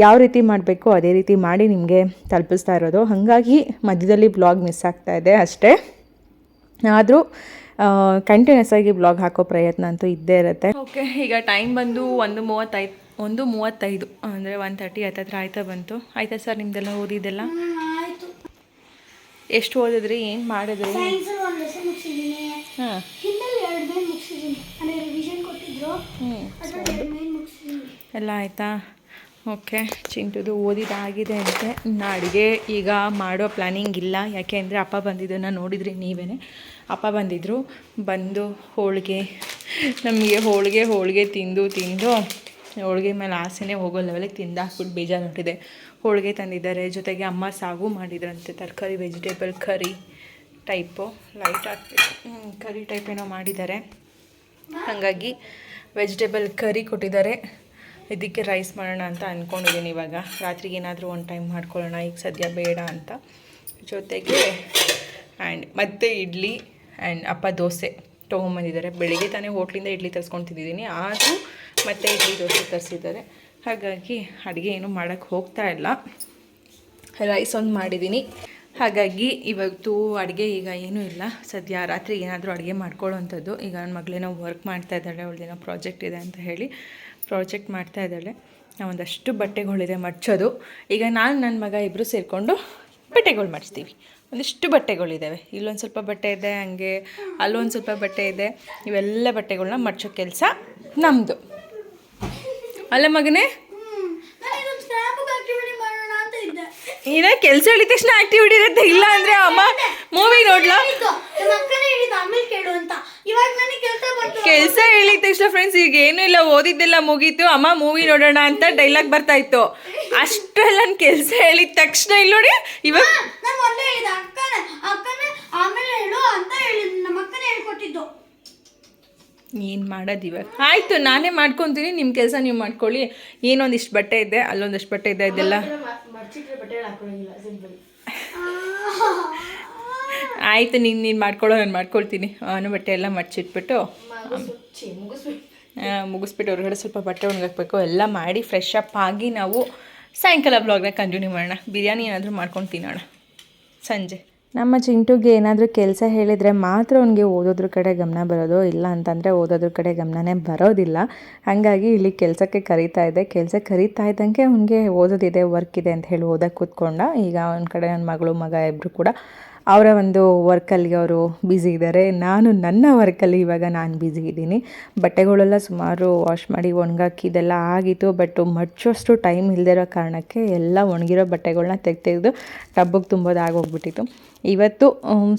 ಯಾವ ರೀತಿ ಮಾಡಬೇಕು ಅದೇ ರೀತಿ ಮಾಡಿ ನಿಮಗೆ ತಲುಪಿಸ್ತಾ ಇರೋದು. ಹಾಗಾಗಿ ಮಧ್ಯದಲ್ಲಿ ಬ್ಲಾಗ್ ಮಿಸ್ ಆಗ್ತಾ ಇದೆ ಅಷ್ಟೇ. ಆದರೂ ಕಂಟಿನ್ಯೂಸ್ ಆಗಿ ಬ್ಲಾಗ್ ಹಾಕೋ ಪ್ರಯತ್ನ ಅಂತೂ ಇದ್ದೇ ಇರುತ್ತೆ. ಓಕೆ ಈಗ ಟೈಮ್ ಬಂದು ಒಂದು ಮೂವತ್ತೈದು ಒಂದು ಮೂವತ್ತೈದು ಅಂದರೆ ಒನ್ ತರ್ಟಿ ಹತ್ತತ್ರ ಆಯ್ತಾ ಬಂತು. ಆಯ್ತಾ ಸರ್ ನಿಮ್ದೆಲ್ಲ ಓದಿದ್ದೆಲ್ಲ? ಆಯ್ತು ಎಷ್ಟು ಓದಿದ್ರಿ ಏನು ಮಾಡಿದ್ರಿ? ಹಾಂ. ಹಿಂದಲ್ಲಿ ಎರಡು ದಿನ ಮುಗಿಸಿದ್ದೀನಿ ಅಂದರೆ ರಿವಿಷನ್ ಕೊಟ್ಟಿದ್ರು. ಎಲ್ಲ ಆಯಿತಾ? ಓಕೆ ಚಿಂಟುದು ಓದಿದಾಗಿದೆ ಅಂತೆ. ಇನ್ನು ಅಡುಗೆ ಈಗ ಮಾಡೋ ಪ್ಲ್ಯಾನಿಂಗ್ ಇಲ್ಲ. ಯಾಕೆ ಅಂದರೆ ಅಪ್ಪ ಬಂದಿದ್ದನ್ನು ನೋಡಿದ್ರಿ ನೀವೇ ಅಪ್ಪ ಬಂದಿದ್ದರು ಬಂದು ಹೋಳಿಗೆ, ನಮಗೆ ಹೋಳಿಗೆ ಹೋಳಿಗೆ ತಿಂದು ತಿಂದು ಹೋಳಿಗೆ ಮೇಲೆ ಆಸೆನೇ ಹೋಗೋ ಲೆವೆಲಿಗೆ ತಿಂದು ಹಾಕ್ಬಿಟ್ಟು ಬೇಜಾರು ಹೊಟ್ಟಿದೆ ಹೋಳಿಗೆ ತಂದಿದ್ದಾರೆ. ಜೊತೆಗೆ ಅಮ್ಮ ಸಾಗು ಮಾಡಿದ್ರಂತೆ. ತರಕಾರಿ ವೆಜಿಟೇಬಲ್ ಕರಿ ಟೈಪು ಲೈಟ್ ಹಾಕ್ಬೇಕು ಕರಿ ಟೈಪ್ ಏನೋ ಮಾಡಿದ್ದಾರೆ. ಹಾಗಾಗಿ ವೆಜಿಟೇಬಲ್ ಕರಿ ಕೊಟ್ಟಿದ್ದಾರೆ. ಇದಕ್ಕೆ ರೈಸ್ ಮಾಡೋಣ ಅಂತ ಅಂದ್ಕೊಂಡಿದ್ದೀನಿ ಇವಾಗ. ರಾತ್ರಿಗೆ ಏನಾದರೂ ಒಂದು ಟೈಮ್ ಮಾಡ್ಕೊಳ್ಳೋಣ. ಈಗ ಸದ್ಯ ಬೇಡ ಅಂತ. ಜೊತೆಗೆ ಆ್ಯಂಡ್ ಮತ್ತೆ ಇಡ್ಲಿ. ಆ್ಯಂಡ್ ಅಪ್ಪ ದೋಸೆ ತೊಗೊಂಬಂದಿದ್ದಾರೆ. ಬೆಳಿಗ್ಗೆ ತಾನೇ ಹೋಟ್ಲಿಂದ ಇಡ್ಲಿ ತರಿಸ್ಕೊತಿದ್ದೀನಿ ಆದರೂ ಮತ್ತೆ ಇಡ್ಲಿ ದೋಸೆ ತರಿಸಿದ್ದಾರೆ. ಹಾಗಾಗಿ ಅಡುಗೆ ಏನು ಮಾಡೋಕ್ಕೆ ಹೋಗ್ತಾ ಇಲ್ಲ. ರೈಸ್ ಒಂದು ಮಾಡಿದ್ದೀನಿ ಹಾಗಾಗಿ ಇವತ್ತು ಅಡುಗೆ ಈಗ ಏನೂ ಇಲ್ಲ. ಸದ್ಯ ರಾತ್ರಿ ಏನಾದರೂ ಅಡುಗೆ ಮಾಡ್ಕೊಳ್ಳೋವಂಥದ್ದು ಈಗ ನನ್ನ ಮಗಳೇನೋ ವರ್ಕ್ ಮಾಡ್ತಾ ಇದ್ದಾಳೆ ಅವಳದೇನೋ ಪ್ರಾಜೆಕ್ಟ್ ಇದೆ ಅಂತ ಹೇಳಿ ಪ್ರಾಜೆಕ್ಟ್ ಮಾಡ್ತಾ ಇದ್ದಾಳೆ. ಒಂದಷ್ಟು ಬಟ್ಟೆಗಳಿದೆ ಮಡ್ಚೋದು. ಈಗ ನಾನು ನನ್ನ ಮಗ ಇಬ್ಬರು ಸೇರಿಕೊಂಡು ಬಟ್ಟೆಗಳು ಮಡಿಸ್ತೀವಿ. ಒಂದಿಷ್ಟು ಬಟ್ಟೆಗಳಿದ್ದಾವೆ ಇಲ್ಲೊಂದು ಸ್ವಲ್ಪ ಬಟ್ಟೆ ಇದೆ, ಹಂಗೆ ಅಲ್ಲೊಂದು ಸ್ವಲ್ಪ ಬಟ್ಟೆ ಇದೆ. ಇವೆಲ್ಲ ಬಟ್ಟೆಗಳನ್ನ ಮಡ್ಚೋ ಕೆಲಸ ನಮ್ಮದು ಅಲ್ಲ ಮಗನೇ? ಏನ ಕೆಲಸ ಹೇಳಿದ ತಕ್ಷಣ ಆಕ್ಟಿವಿಟಿ ಇರುತ್ತೆ ಇಲ್ಲ ಅಂದ್ರೆ ಅಮ್ಮ ಮೂವಿ ನೋಡ್ಲಾ? ಕೆಲಸ ಹೇಳಿದ ತಕ್ಷಣ ಫ್ರೆಂಡ್ಸ್ ಈಗ ಏನು ಇಲ್ಲ, ಓದಿದ್ದೆಲ್ಲ ಮುಗೀತು. ಅಮ್ಮ ಮೂವಿ ನೋಡೋಣ ಅಂತ ಡೈಲಾಗ್ ಬರ್ತಾ ಇತ್ತು. ಅಷ್ಟೆಲ್ಲ ನನ್ನ ಕೆಲಸ ಹೇಳಿದ ತಕ್ಷಣ ಇಲ್ಲಿ ನೋಡಿ ಇವಾಗ ಏನು ಮಾಡೋದು ಇವಾಗ? ಆಯಿತು ನಾನೇ ಮಾಡ್ಕೊತೀನಿ ನಿಮ್ಮ ಕೆಲಸ ನೀವು ಮಾಡ್ಕೊಳ್ಳಿ. ಏನೊಂದಿಷ್ಟು ಬಟ್ಟೆ ಇದೆ ಅಲ್ಲೊಂದಿಷ್ಟು ಬಟ್ಟೆ ಇದೆ ಇದೆಲ್ಲ. ಆಯಿತು ನೀನು ನೀನು ಮಾಡ್ಕೊಳ್ಳೋ ನಾನು ಮಾಡ್ಕೊಳ್ತೀನಿ. ಅವನು ಬಟ್ಟೆ ಎಲ್ಲ ಮಡ್ಚಿಟ್ಬಿಟ್ಟು. ಮುಗಿಸ್ಬಿಟ್ಟು ಹೊರಗಡೆ ಸ್ವಲ್ಪ ಬಟ್ಟೆ ಒಣಗಾಕ್ಬೇಕು ಎಲ್ಲ ಮಾಡಿ ಫ್ರೆಶ್ ಅಪ್ ಆಗಿ ನಾವು ಸಾಯಂಕಾಲ ಬ್ಲಾಗ್ನ ಕಂಟಿನ್ಯೂ ಮಾಡೋಣ. ಬಿರಿಯಾನಿ ಏನಾದರೂ ಮಾಡ್ಕೊಂಡು ತಿನ್ನೋಣ. ಸಂಜೆ. ನಮ್ಮ ಚಿಂಟುಗೆ ಏನಾದರೂ ಕೆಲಸ ಹೇಳಿದರೆ ಮಾತ್ರ ಅವನಿಗೆ ಓದೋದ್ರ ಕಡೆ ಗಮನ ಬರೋದು. ಇಲ್ಲ ಅಂತಂದರೆ ಓದೋದ್ರ ಕಡೆ ಗಮನನೇ ಬರೋದಿಲ್ಲ. ಹಾಗಾಗಿ ಇಲ್ಲಿ ಕೆಲಸಕ್ಕೆ ಕರೀತಾ ಇದೆ ಕೆಲಸ ಕರೀತಾ ಇದ್ದಂಗೆ ಅವನಿಗೆ ಓದೋದಿದೆ ವರ್ಕ್ ಇದೆ ಅಂತ ಹೇಳಿ ಓದಕ್ಕೆ ಕೂತ್ಕೊಂಡ. ಈಗ ಅವನ ಕಡೆ ನನ್ನ ಮಗಳು, ಮಗ ಇಬ್ಬರು ಕೂಡ ಅವರ ಒಂದು ವರ್ಕಲ್ಲಿ ಅವರು ಬ್ಯುಸಿ ಇದ್ದಾರೆ. ನಾನು ನನ್ನ ವರ್ಕಲ್ಲಿ ಇವಾಗ ನಾನು ಬ್ಯುಸಿ ಇದ್ದೀನಿ. ಬಟ್ಟೆಗಳೆಲ್ಲ ಸುಮಾರು ವಾಶ್ ಮಾಡಿ ಒಣಗಾಕಿ ಇದೆಲ್ಲ ಆಗಿತ್ತು. ಬಟ್ ಮಡ್ಚೋಷ್ಟು ಟೈಮ್ ಇಲ್ಲದಿರೋ ಕಾರಣಕ್ಕೆ ಎಲ್ಲ ಒಣಗಿರೋ ಬಟ್ಟೆಗಳನ್ನ ತೆಗ್ದು ಟಬ್ಬಗೆ ತುಂಬೋದು ಆಗೋಗ್ಬಿಟ್ಟಿತ್ತು ಇವತ್ತು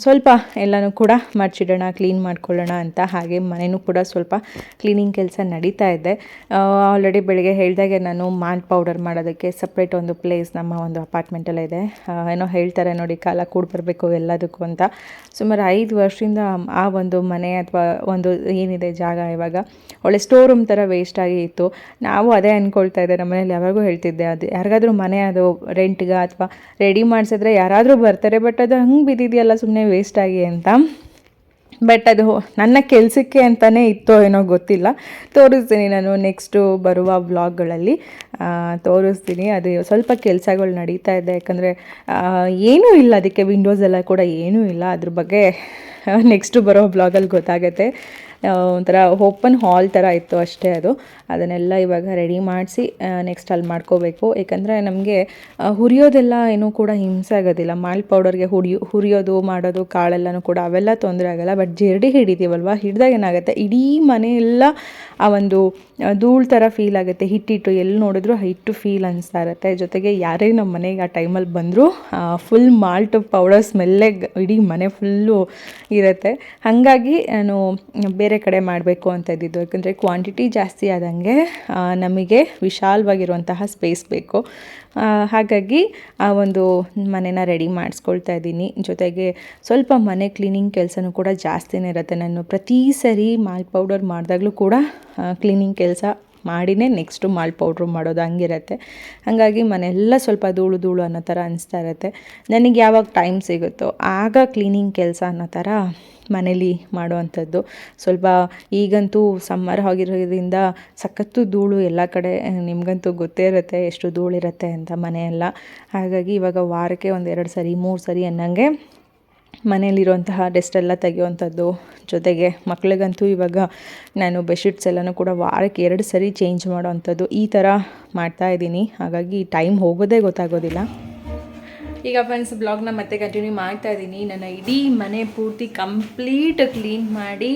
ಸ್ವಲ್ಪ ಎಲ್ಲನೂ ಕೂಡ ಮಡ್ಚಿಡೋಣ ಕ್ಲೀನ್ ಮಾಡ್ಕೊಳ್ಳೋಣ ಅಂತ ಹಾಗೆ ಮನೆಯೂ ಕೂಡ ಸ್ವಲ್ಪ ಕ್ಲೀನಿಂಗ್ ಕೆಲಸ ನಡೀತಾ ಇದೆ. ಆಲ್ರೆಡಿ ಬೆಳಗ್ಗೆ ಹೇಳಿದಾಗೆ ನಾನು ಮಾಲ್ಟ್ ಪೌಡರ್ ಮಾಡೋದಕ್ಕೆ ಸಪ್ರೇಟ್ ಒಂದು ಪ್ಲೇಸ್ ನಮ್ಮ ಒಂದು ಅಪಾರ್ಟ್ಮೆಂಟಲ್ಲೇ ಇದೆ. ಏನೋ ಹೇಳ್ತಾರೆ ನೋಡಿ, ಕಾಲ ಕೂಡ ಬರಬೇಕು ಎಲ್ಲದಕ್ಕೂ ಅಂತ. ಸುಮಾರು ಐದು ವರ್ಷದಿಂದ ಆ ಒಂದು ಮನೆ ಅಥವಾ ಒಂದು ಏನಿದೆ ಜಾಗ ಇವಾಗ ಒಳ್ಳೆ ಸ್ಟೋರ್ ರೂಮ್ ಥರ ವೇಸ್ಟ್ ಆಗಿ ಇತ್ತು. ನಾವು ಅದೇ ಅಂದ್ಕೊಳ್ತಾ ಇದ್ದೆ ನಮ್ಮ ಮನೇಲಿ ಯಾವಾಗೂ ಹೇಳ್ತಿದ್ದೆ, ಅದು ಯಾರಿಗಾದ್ರೂ ಮನೆ ಅದು ರೆಂಟ್ಗೆ ಅಥವಾ ರೆಡಿ ಮಾಡಿಸಿದ್ರೆ ಯಾರಾದರೂ ಬರ್ತಾರೆ ಬಟ್ ಅದು ಹಂಗೆ ಬಿದ್ದಿದೆಯಲ್ಲ ಸುಮ್ಮನೆ ವೇಸ್ಟ್ ಆಗಿ ಅಂತ. ಬಟ್ ಅದು ನನ್ನ ಕೆಲಸಕ್ಕೆ ಅಂತಲೇ ಇತ್ತೋ ಏನೋ ಗೊತ್ತಿಲ್ಲ. ತೋರಿಸ್ತೀನಿ ನಾನು ನೆಕ್ಸ್ಟು ಬರುವ ವ್ಲಾಗ್ಗಳಲ್ಲಿ ತೋರಿಸ್ತೀನಿ. ಅದು ಸ್ವಲ್ಪ ಕೆಲಸಗಳು ನಡೀತಾ ಇದೆ. ಯಾಕಂದರೆ ಏನೂ ಇಲ್ಲ. ಅದಕ್ಕೆ ವಿಂಡೋಸ್ ಎಲ್ಲ ಕೂಡ ಏನೂ ಇಲ್ಲ. ಅದ್ರ ಬಗ್ಗೆ ನೆಕ್ಸ್ಟು ಬರೋ ಬ್ಲಾಗಲ್ಲಿ ಗೊತ್ತಾಗುತ್ತೆ. ಒಂಥರ ಓಪನ್ ಹಾಲ್ ಥರ ಇತ್ತು ಅಷ್ಟೇ ಅದು. ಅದನ್ನೆಲ್ಲ ಇವಾಗ ರೆಡಿ ಮಾಡಿಸಿ ನೆಕ್ಸ್ಟ್ ಅಲ್ಲಿ ಮಾಡ್ಕೋಬೇಕು. ಏಕೆಂದರೆ ನಮಗೆ ಹುರಿಯೋದೆಲ್ಲ ಏನೂ ಕೂಡ ಹಿಂಸೆ ಆಗೋದಿಲ್ಲ. ಮಾಲ್ ಪೌಡರ್ಗೆ ಹುರಿಯೋ ಹುರಿಯೋದು, ಮಾಡೋದು, ಕಾಳೆಲ್ಲನೂ ಕೂಡ ಅವೆಲ್ಲ ತೊಂದರೆ ಆಗಲ್ಲ. ಬಟ್ ಜರಡಿ ಹಿಡಿತೀವಲ್ವ? ಹಿಡಿದಾಗ ಏನಾಗುತ್ತೆ? ಇಡೀ ಮನೆಯೆಲ್ಲ ಆ ಒಂದು ಧೂಳು ಥರ ಫೀಲ್ ಆಗುತ್ತೆ. ಹಿಟ್ಟಿಟ್ಟು ಎಲ್ಲಿ ನೋಡಿದ್ರು ಹಿಟ್ಟು ಫೀಲ್ ಅನಿಸ್ತಾ ಇರುತ್ತೆ. ಜೊತೆಗೆ ಯಾರೇ ನಮ್ಮ ಮನೆಗೆ ಆ ಟೈಮಲ್ಲಿ ಬಂದರೂ ಫುಲ್ ಮಾಲ್ಟ್ ಪೌಡರ್ ಸ್ಮೆಲ್ಲೇ ಇಡೀ ಮನೆ ಫುಲ್ಲು ಇರುತ್ತೆ. ಹಾಗಾಗಿ ನಾನು ಬೇರೆ ಕಡೆ ಮಾಡಬೇಕು ಅಂತ ಇದ್ದಿದ್ದು. ಯಾಕಂದರೆ ಕ್ವಾಂಟಿಟಿ ಜಾಸ್ತಿ ಆದಂಗೆ ನಮಗೆ ವಿಶಾಲವಾಗಿರುವಂತಹ ಸ್ಪೇಸ್ ಬೇಕು. ಹಾಗಾಗಿ ಆ ಒಂದು ಮನೆನ ರೆಡಿ ಮಾಡಿಸ್ಕೊಳ್ತಾ ಇದ್ದೀನಿ. ಜೊತೆಗೆ ಸ್ವಲ್ಪ ಮನೆ ಕ್ಲೀನಿಂಗ್ ಕೆಲಸನೂ ಕೂಡ ಜಾಸ್ತಿನೇ ಇರುತ್ತೆ. ನಾನು ಪ್ರತಿ ಸರಿ ಮಾಲ್ ಪೌಡರ್ ಮಾಡಿದಾಗಲೂ ಕೂಡ ಕ್ಲೀನಿಂಗ್ ಕೆಲಸ ಮಾಡಿನೇ ನೆಕ್ಸ್ಟು ಮಾಲ್ ಪೌಡ್ರು ಮಾಡೋದು ಹಂಗಿರತ್ತೆ. ಹಾಗಾಗಿ ಮನೆಯೆಲ್ಲ ಸ್ವಲ್ಪ ಧೂಳು ಧೂಳು ಅನ್ನೋ ಥರ ಅನಿಸ್ತಾ ಇರುತ್ತೆ. ನನಗೆ ಯಾವಾಗ ಟೈಮ್ ಸಿಗುತ್ತೋ ಆಗ ಕ್ಲೀನಿಂಗ್ ಕೆಲಸ ಅನ್ನೋ ಥರ ಮನೇಲಿ ಮಾಡುವಂಥದ್ದು. ಸ್ವಲ್ಪ ಈಗಂತೂ ಸಮ್ಮರ್ ಆಗಿರೋದ್ರಿಂದ ಸಖತ್ತು ಧೂಳು ಎಲ್ಲ ಕಡೆ, ನಿಮಗಂತೂ ಗೊತ್ತೇ ಇರುತ್ತೆ ಎಷ್ಟು ಧೂಳಿರುತ್ತೆ ಅಂತ ಮನೆಯೆಲ್ಲ. ಹಾಗಾಗಿ ಇವಾಗ ವಾರಕ್ಕೆ ಒಂದು ಎರಡು ಸರಿ, ಮೂರು ಸರಿ ಅನ್ನಂಗೆ ಮನೆಯಲ್ಲಿರುವಂತಹ ಡೆಸ್ಟ್ ಎಲ್ಲ ತೆಗೆಯುವಂಥದ್ದು ಜೊತೆಗೆ ಮಕ್ಕಳಿಗಂತೂ ಇವಾಗ ನಾನು ಬೆಡ್ಶೀಟ್ಸ್ ಎಲ್ಲನೂ ಕೂಡ ವಾರಕ್ಕೆ ಎರಡು ಸರಿ ಚೇಂಜ್ ಮಾಡೋವಂಥದ್ದು ಈ ಥರ ಮಾಡ್ತಾ ಇದ್ದೀನಿ. ಹಾಗಾಗಿ ಟೈಮ್ ಹೋಗೋದೇ ಗೊತ್ತಾಗೋದಿಲ್ಲ. ಈಗ ಫ್ರೆಂಡ್ಸ್ ಬ್ಲಾಗ್ನ ಮತ್ತೆ ಕಂಟಿನ್ಯೂ ಮಾಡ್ತಾ ಇದ್ದೀನಿ. ನನ್ನ ಇಡೀ ಮನೆ ಪೂರ್ತಿ ಕಂಪ್ಲೀಟ್ ಕ್ಲೀನ್ ಮಾಡಿ,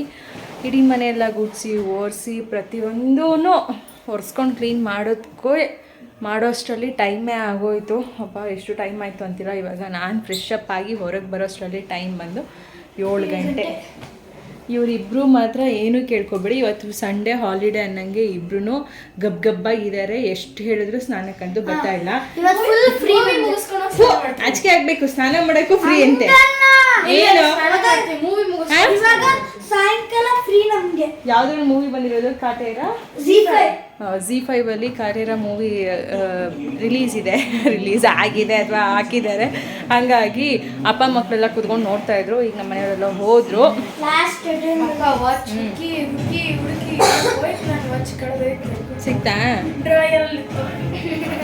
ಇಡೀ ಮನೆಯೆಲ್ಲ ಗುಡಿಸಿ ಒರೆಸಿ ಪ್ರತಿಯೊಂದೂ ಒರೆಸ್ಕೊಂಡು ಕ್ಲೀನ್ ಮಾಡೋದಕ್ಕೂ ಮಾಡೋಷ್ಟರಲ್ಲಿ ಟೈಮೇ ಆಗೋಯ್ತು. ಅಪ್ಪ ಎಷ್ಟು ಟೈಮ್ ಆಯಿತು ಅಂತೀರ? ಇವಾಗ ನಾನು ಫ್ರೆಶ್ ಅಪ್ ಆಗಿ ಹೊರಗೆ ಬರೋಷ್ಟರಲ್ಲಿ ಟೈಮ್ ಬಂದು ಏಳು ಗಂಟೆ. ಇವರಿಬ್ಬರು ಮಾತ್ರ ಏನೂ ಕೇಳ್ಕೊಬೇಡಿ. ಇವತ್ತು ಸಂಡೇ ಹಾಲಿಡೇ ಅನ್ನಂಗೆ ಇಬ್ರು ಗಬ್ ಇದಾರೆ. ಎಷ್ಟು ಹೇಳಿದ್ರು ಸ್ನಾನಕ್ಕಂತೂ ಬರ್ತಾ ಇಲ್ಲ. ಆಚಿಕೆ ಆಗ್ಬೇಕು. ಸ್ನಾನ ಮಾಡೋಕ್ಕೂ ಫ್ರೀ ಅಂತೆ. ಏನು? ಸಾಯಂಕಾಲ ಫ್ರೀ ನಮಗೆ. ಯಾವ್ದಾದ್ರು ಮೂವಿ ಬಂದಿರೋದು? ಕಾಟೇರ? ಜಿ ಫೈವ್ ಜಿ ಫೈವಲ್ಲಿ ಕಾರ್ಯರ ಮೂವಿ ರಿಲೀಸ್ ಇದೆ. ರಿಲೀಸ್ ಆಗಿದೆ ಅಥವಾ ಹಾಕಿದ್ದಾರೆ. ಹಂಗಾಗಿ ಅಪ್ಪ ಮಕ್ಕಳೆಲ್ಲ ಕುತ್ಕೊಂಡು ನೋಡ್ತಾ ಇದ್ರು. ಈಗ ನಮ್ಮ ಮನೆಯವರೆಲ್ಲ ಹೋದ್ರು. ಸಿಕ್ತಾ? ಡ್ರಾಯರಲ್ಲಿ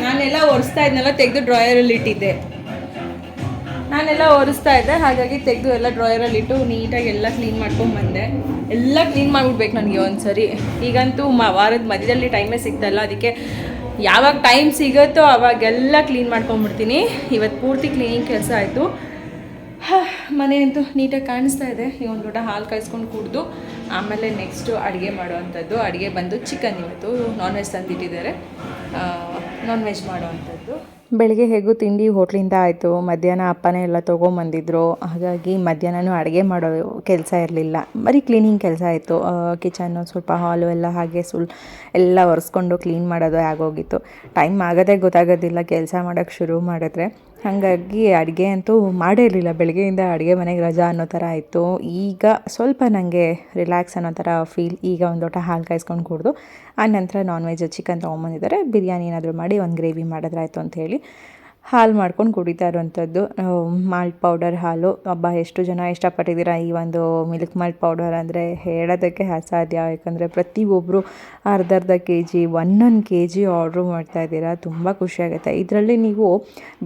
ನಾನೆಲ್ಲ ಒರೆಸ್ತಾ ಇದ್ನೆಲ್ಲ ತೆಗೆದು ಡ್ರಾಯರಲ್ಲಿ ಇಟ್ಟಿದ್ದೆ. ನಾನೆಲ್ಲ ಒರೆಸ್ತಾ ಇದ್ದೆ, ಹಾಗಾಗಿ ತೆಗೆದು ಎಲ್ಲ ಡ್ರಾಯರಲ್ಲಿ ಇಟ್ಟು ನೀಟಾಗಿ ಎಲ್ಲ ಕ್ಲೀನ್ ಮಾಡ್ಕೊಂಡು ಬಂದೆ. ಎಲ್ಲ ಕ್ಲೀನ್ ಮಾಡಿಬಿಡ್ಬೇಕು ನನಗೆ ಒಂದ್ಸರಿ. ಈಗಂತೂ ಮ, ವಾರದ ಮಧ್ಯದಲ್ಲಿ ಟೈಮೇ ಸಿಗ್ತಲ್ಲ, ಅದಕ್ಕೆ ಯಾವಾಗ ಟೈಮ್ ಸಿಗುತ್ತೋ ಅವಾಗೆಲ್ಲ ಕ್ಲೀನ್ ಮಾಡ್ಕೊಂಬಿಡ್ತೀನಿ ಇವತ್ತು ಪೂರ್ತಿ ಕ್ಲೀನಿಂಗ್ ಕೆಲಸ ಆಯಿತು. ಮನೆ ಅಂತೂ ನೀಟಾಗಿ ಕಾಣಿಸ್ತಾ ಇದೆ. ಈ ಒಂದು ಲೋಟ ಹಾಲು ಕಾಯಿಸ್ಕೊಂಡು ಕುಡಿದು, ಆಮೇಲೆ ನೆಕ್ಸ್ಟು ಅಡುಗೆ ಮಾಡುವಂಥದ್ದು. ಅಡುಗೆ ಬಂದು ಚಿಕನ್ ಇವತ್ತು ನಾನ್ ವೆಜ್ ತಂದಿಟ್ಟಿದ್ದಾರೆ. ನಾನ್ ವೆಜ್ ಮಾಡುವಂಥದ್ದು. ಬೆಳಿಗ್ಗೆ ಹೇಗೂ ತಿಂಡಿ ಹೋಟ್ಲಿಂದ ಆಯಿತು. ಮಧ್ಯಾಹ್ನ ಅಪ್ಪನೇ ಎಲ್ಲ ತೊಗೊಂಬಂದಿದ್ರು. ಹಾಗಾಗಿ ಮಧ್ಯಾಹ್ನನೂ ಅಡುಗೆ ಮಾಡೋ ಕೆಲಸ ಇರಲಿಲ್ಲ. ಬರೀ ಕ್ಲೀನಿಂಗ್ ಕೆಲಸ ಆಯಿತು. ಕಿಚನ್ನು ಸ್ವಲ್ಪ ಹಾಲು ಎಲ್ಲ ಹಾಗೆ ಸುಲ್ ಎಲ್ಲ ಒರೆಸ್ಕೊಂಡು ಕ್ಲೀನ್ ಮಾಡೋದು ಆಗೋಗಿತ್ತು. ಟೈಮ್ ಆಗೋದೇ ಗೊತ್ತಾಗೋದಿಲ್ಲ. ಕೆಲಸ ಮಾಡೋಕ್ಕೆ ಶುರು ಮಾಡಿದ್ರೆ. ಹಾಗಾಗಿ ಅಡುಗೆ ಅಂತೂ ಮಾಡೇ ಇರಲಿಲ್ಲ. ಬೆಳಗ್ಗೆಯಿಂದ ಅಡುಗೆ ಮನೆಗೆ ರಜಾ ಅನ್ನೋ ಥರ ಆಯಿತು ಈಗ ಸ್ವಲ್ಪ ನನಗೆ ರಿಲ್ಯಾಕ್ಸ್ ಅನ್ನೋ ಥರ ಫೀಲ್ ಈಗ ಒಂದು ಲೋಟ ಹಾಲು ಕಾಯಿಸ್ಕೊಂಡು ಕುಡಿದು ಆ ನಂತರ ನಾನ್ ವೆಜ್ ಚಿಕನ್ ತೊಗೊಂಬಂದಿದ್ದಾರೆ ಬಿರಿಯಾನಿ ಏನಾದರೂ ಮಾಡಿ, ಒಂದು ಗ್ರೇವಿ ಮಾಡಿದ್ರಾಯ್ತು ಅಂತ ಹೇಳಿ. ಹಾಲು ಮಾಡ್ಕೊಂಡು ಕುಡಿತಾ ಇರುವಂಥದ್ದು. ಮಾಲ್ಟ್ ಪೌಡರ್ ಹಾಲು. ಹಬ್ಬ ಎಷ್ಟು ಜನ ಇಷ್ಟಪಟ್ಟಿದ್ದೀರಾ ಈ ಒಂದು ಮಿಲ್ಕ್ ಮಾಲ್ಟ್ ಪೌಡರ್ ಅಂದರೆ ಹೇಳೋದಕ್ಕೆ ಅಸಾಧ್ಯ. ಯಾಕಂದರೆ ಪ್ರತಿಯೊಬ್ಬರು ಅರ್ಧ ಅರ್ಧ ಕೆ ಜಿ ಒಂದೊಂದು ಕೆ ಜಿ ಆರ್ಡ್ರು ಮಾಡ್ತಾ ಇದ್ದೀರಾ. ತುಂಬ ಖುಷಿಯಾಗುತ್ತೆ ಇದರಲ್ಲಿ ನೀವು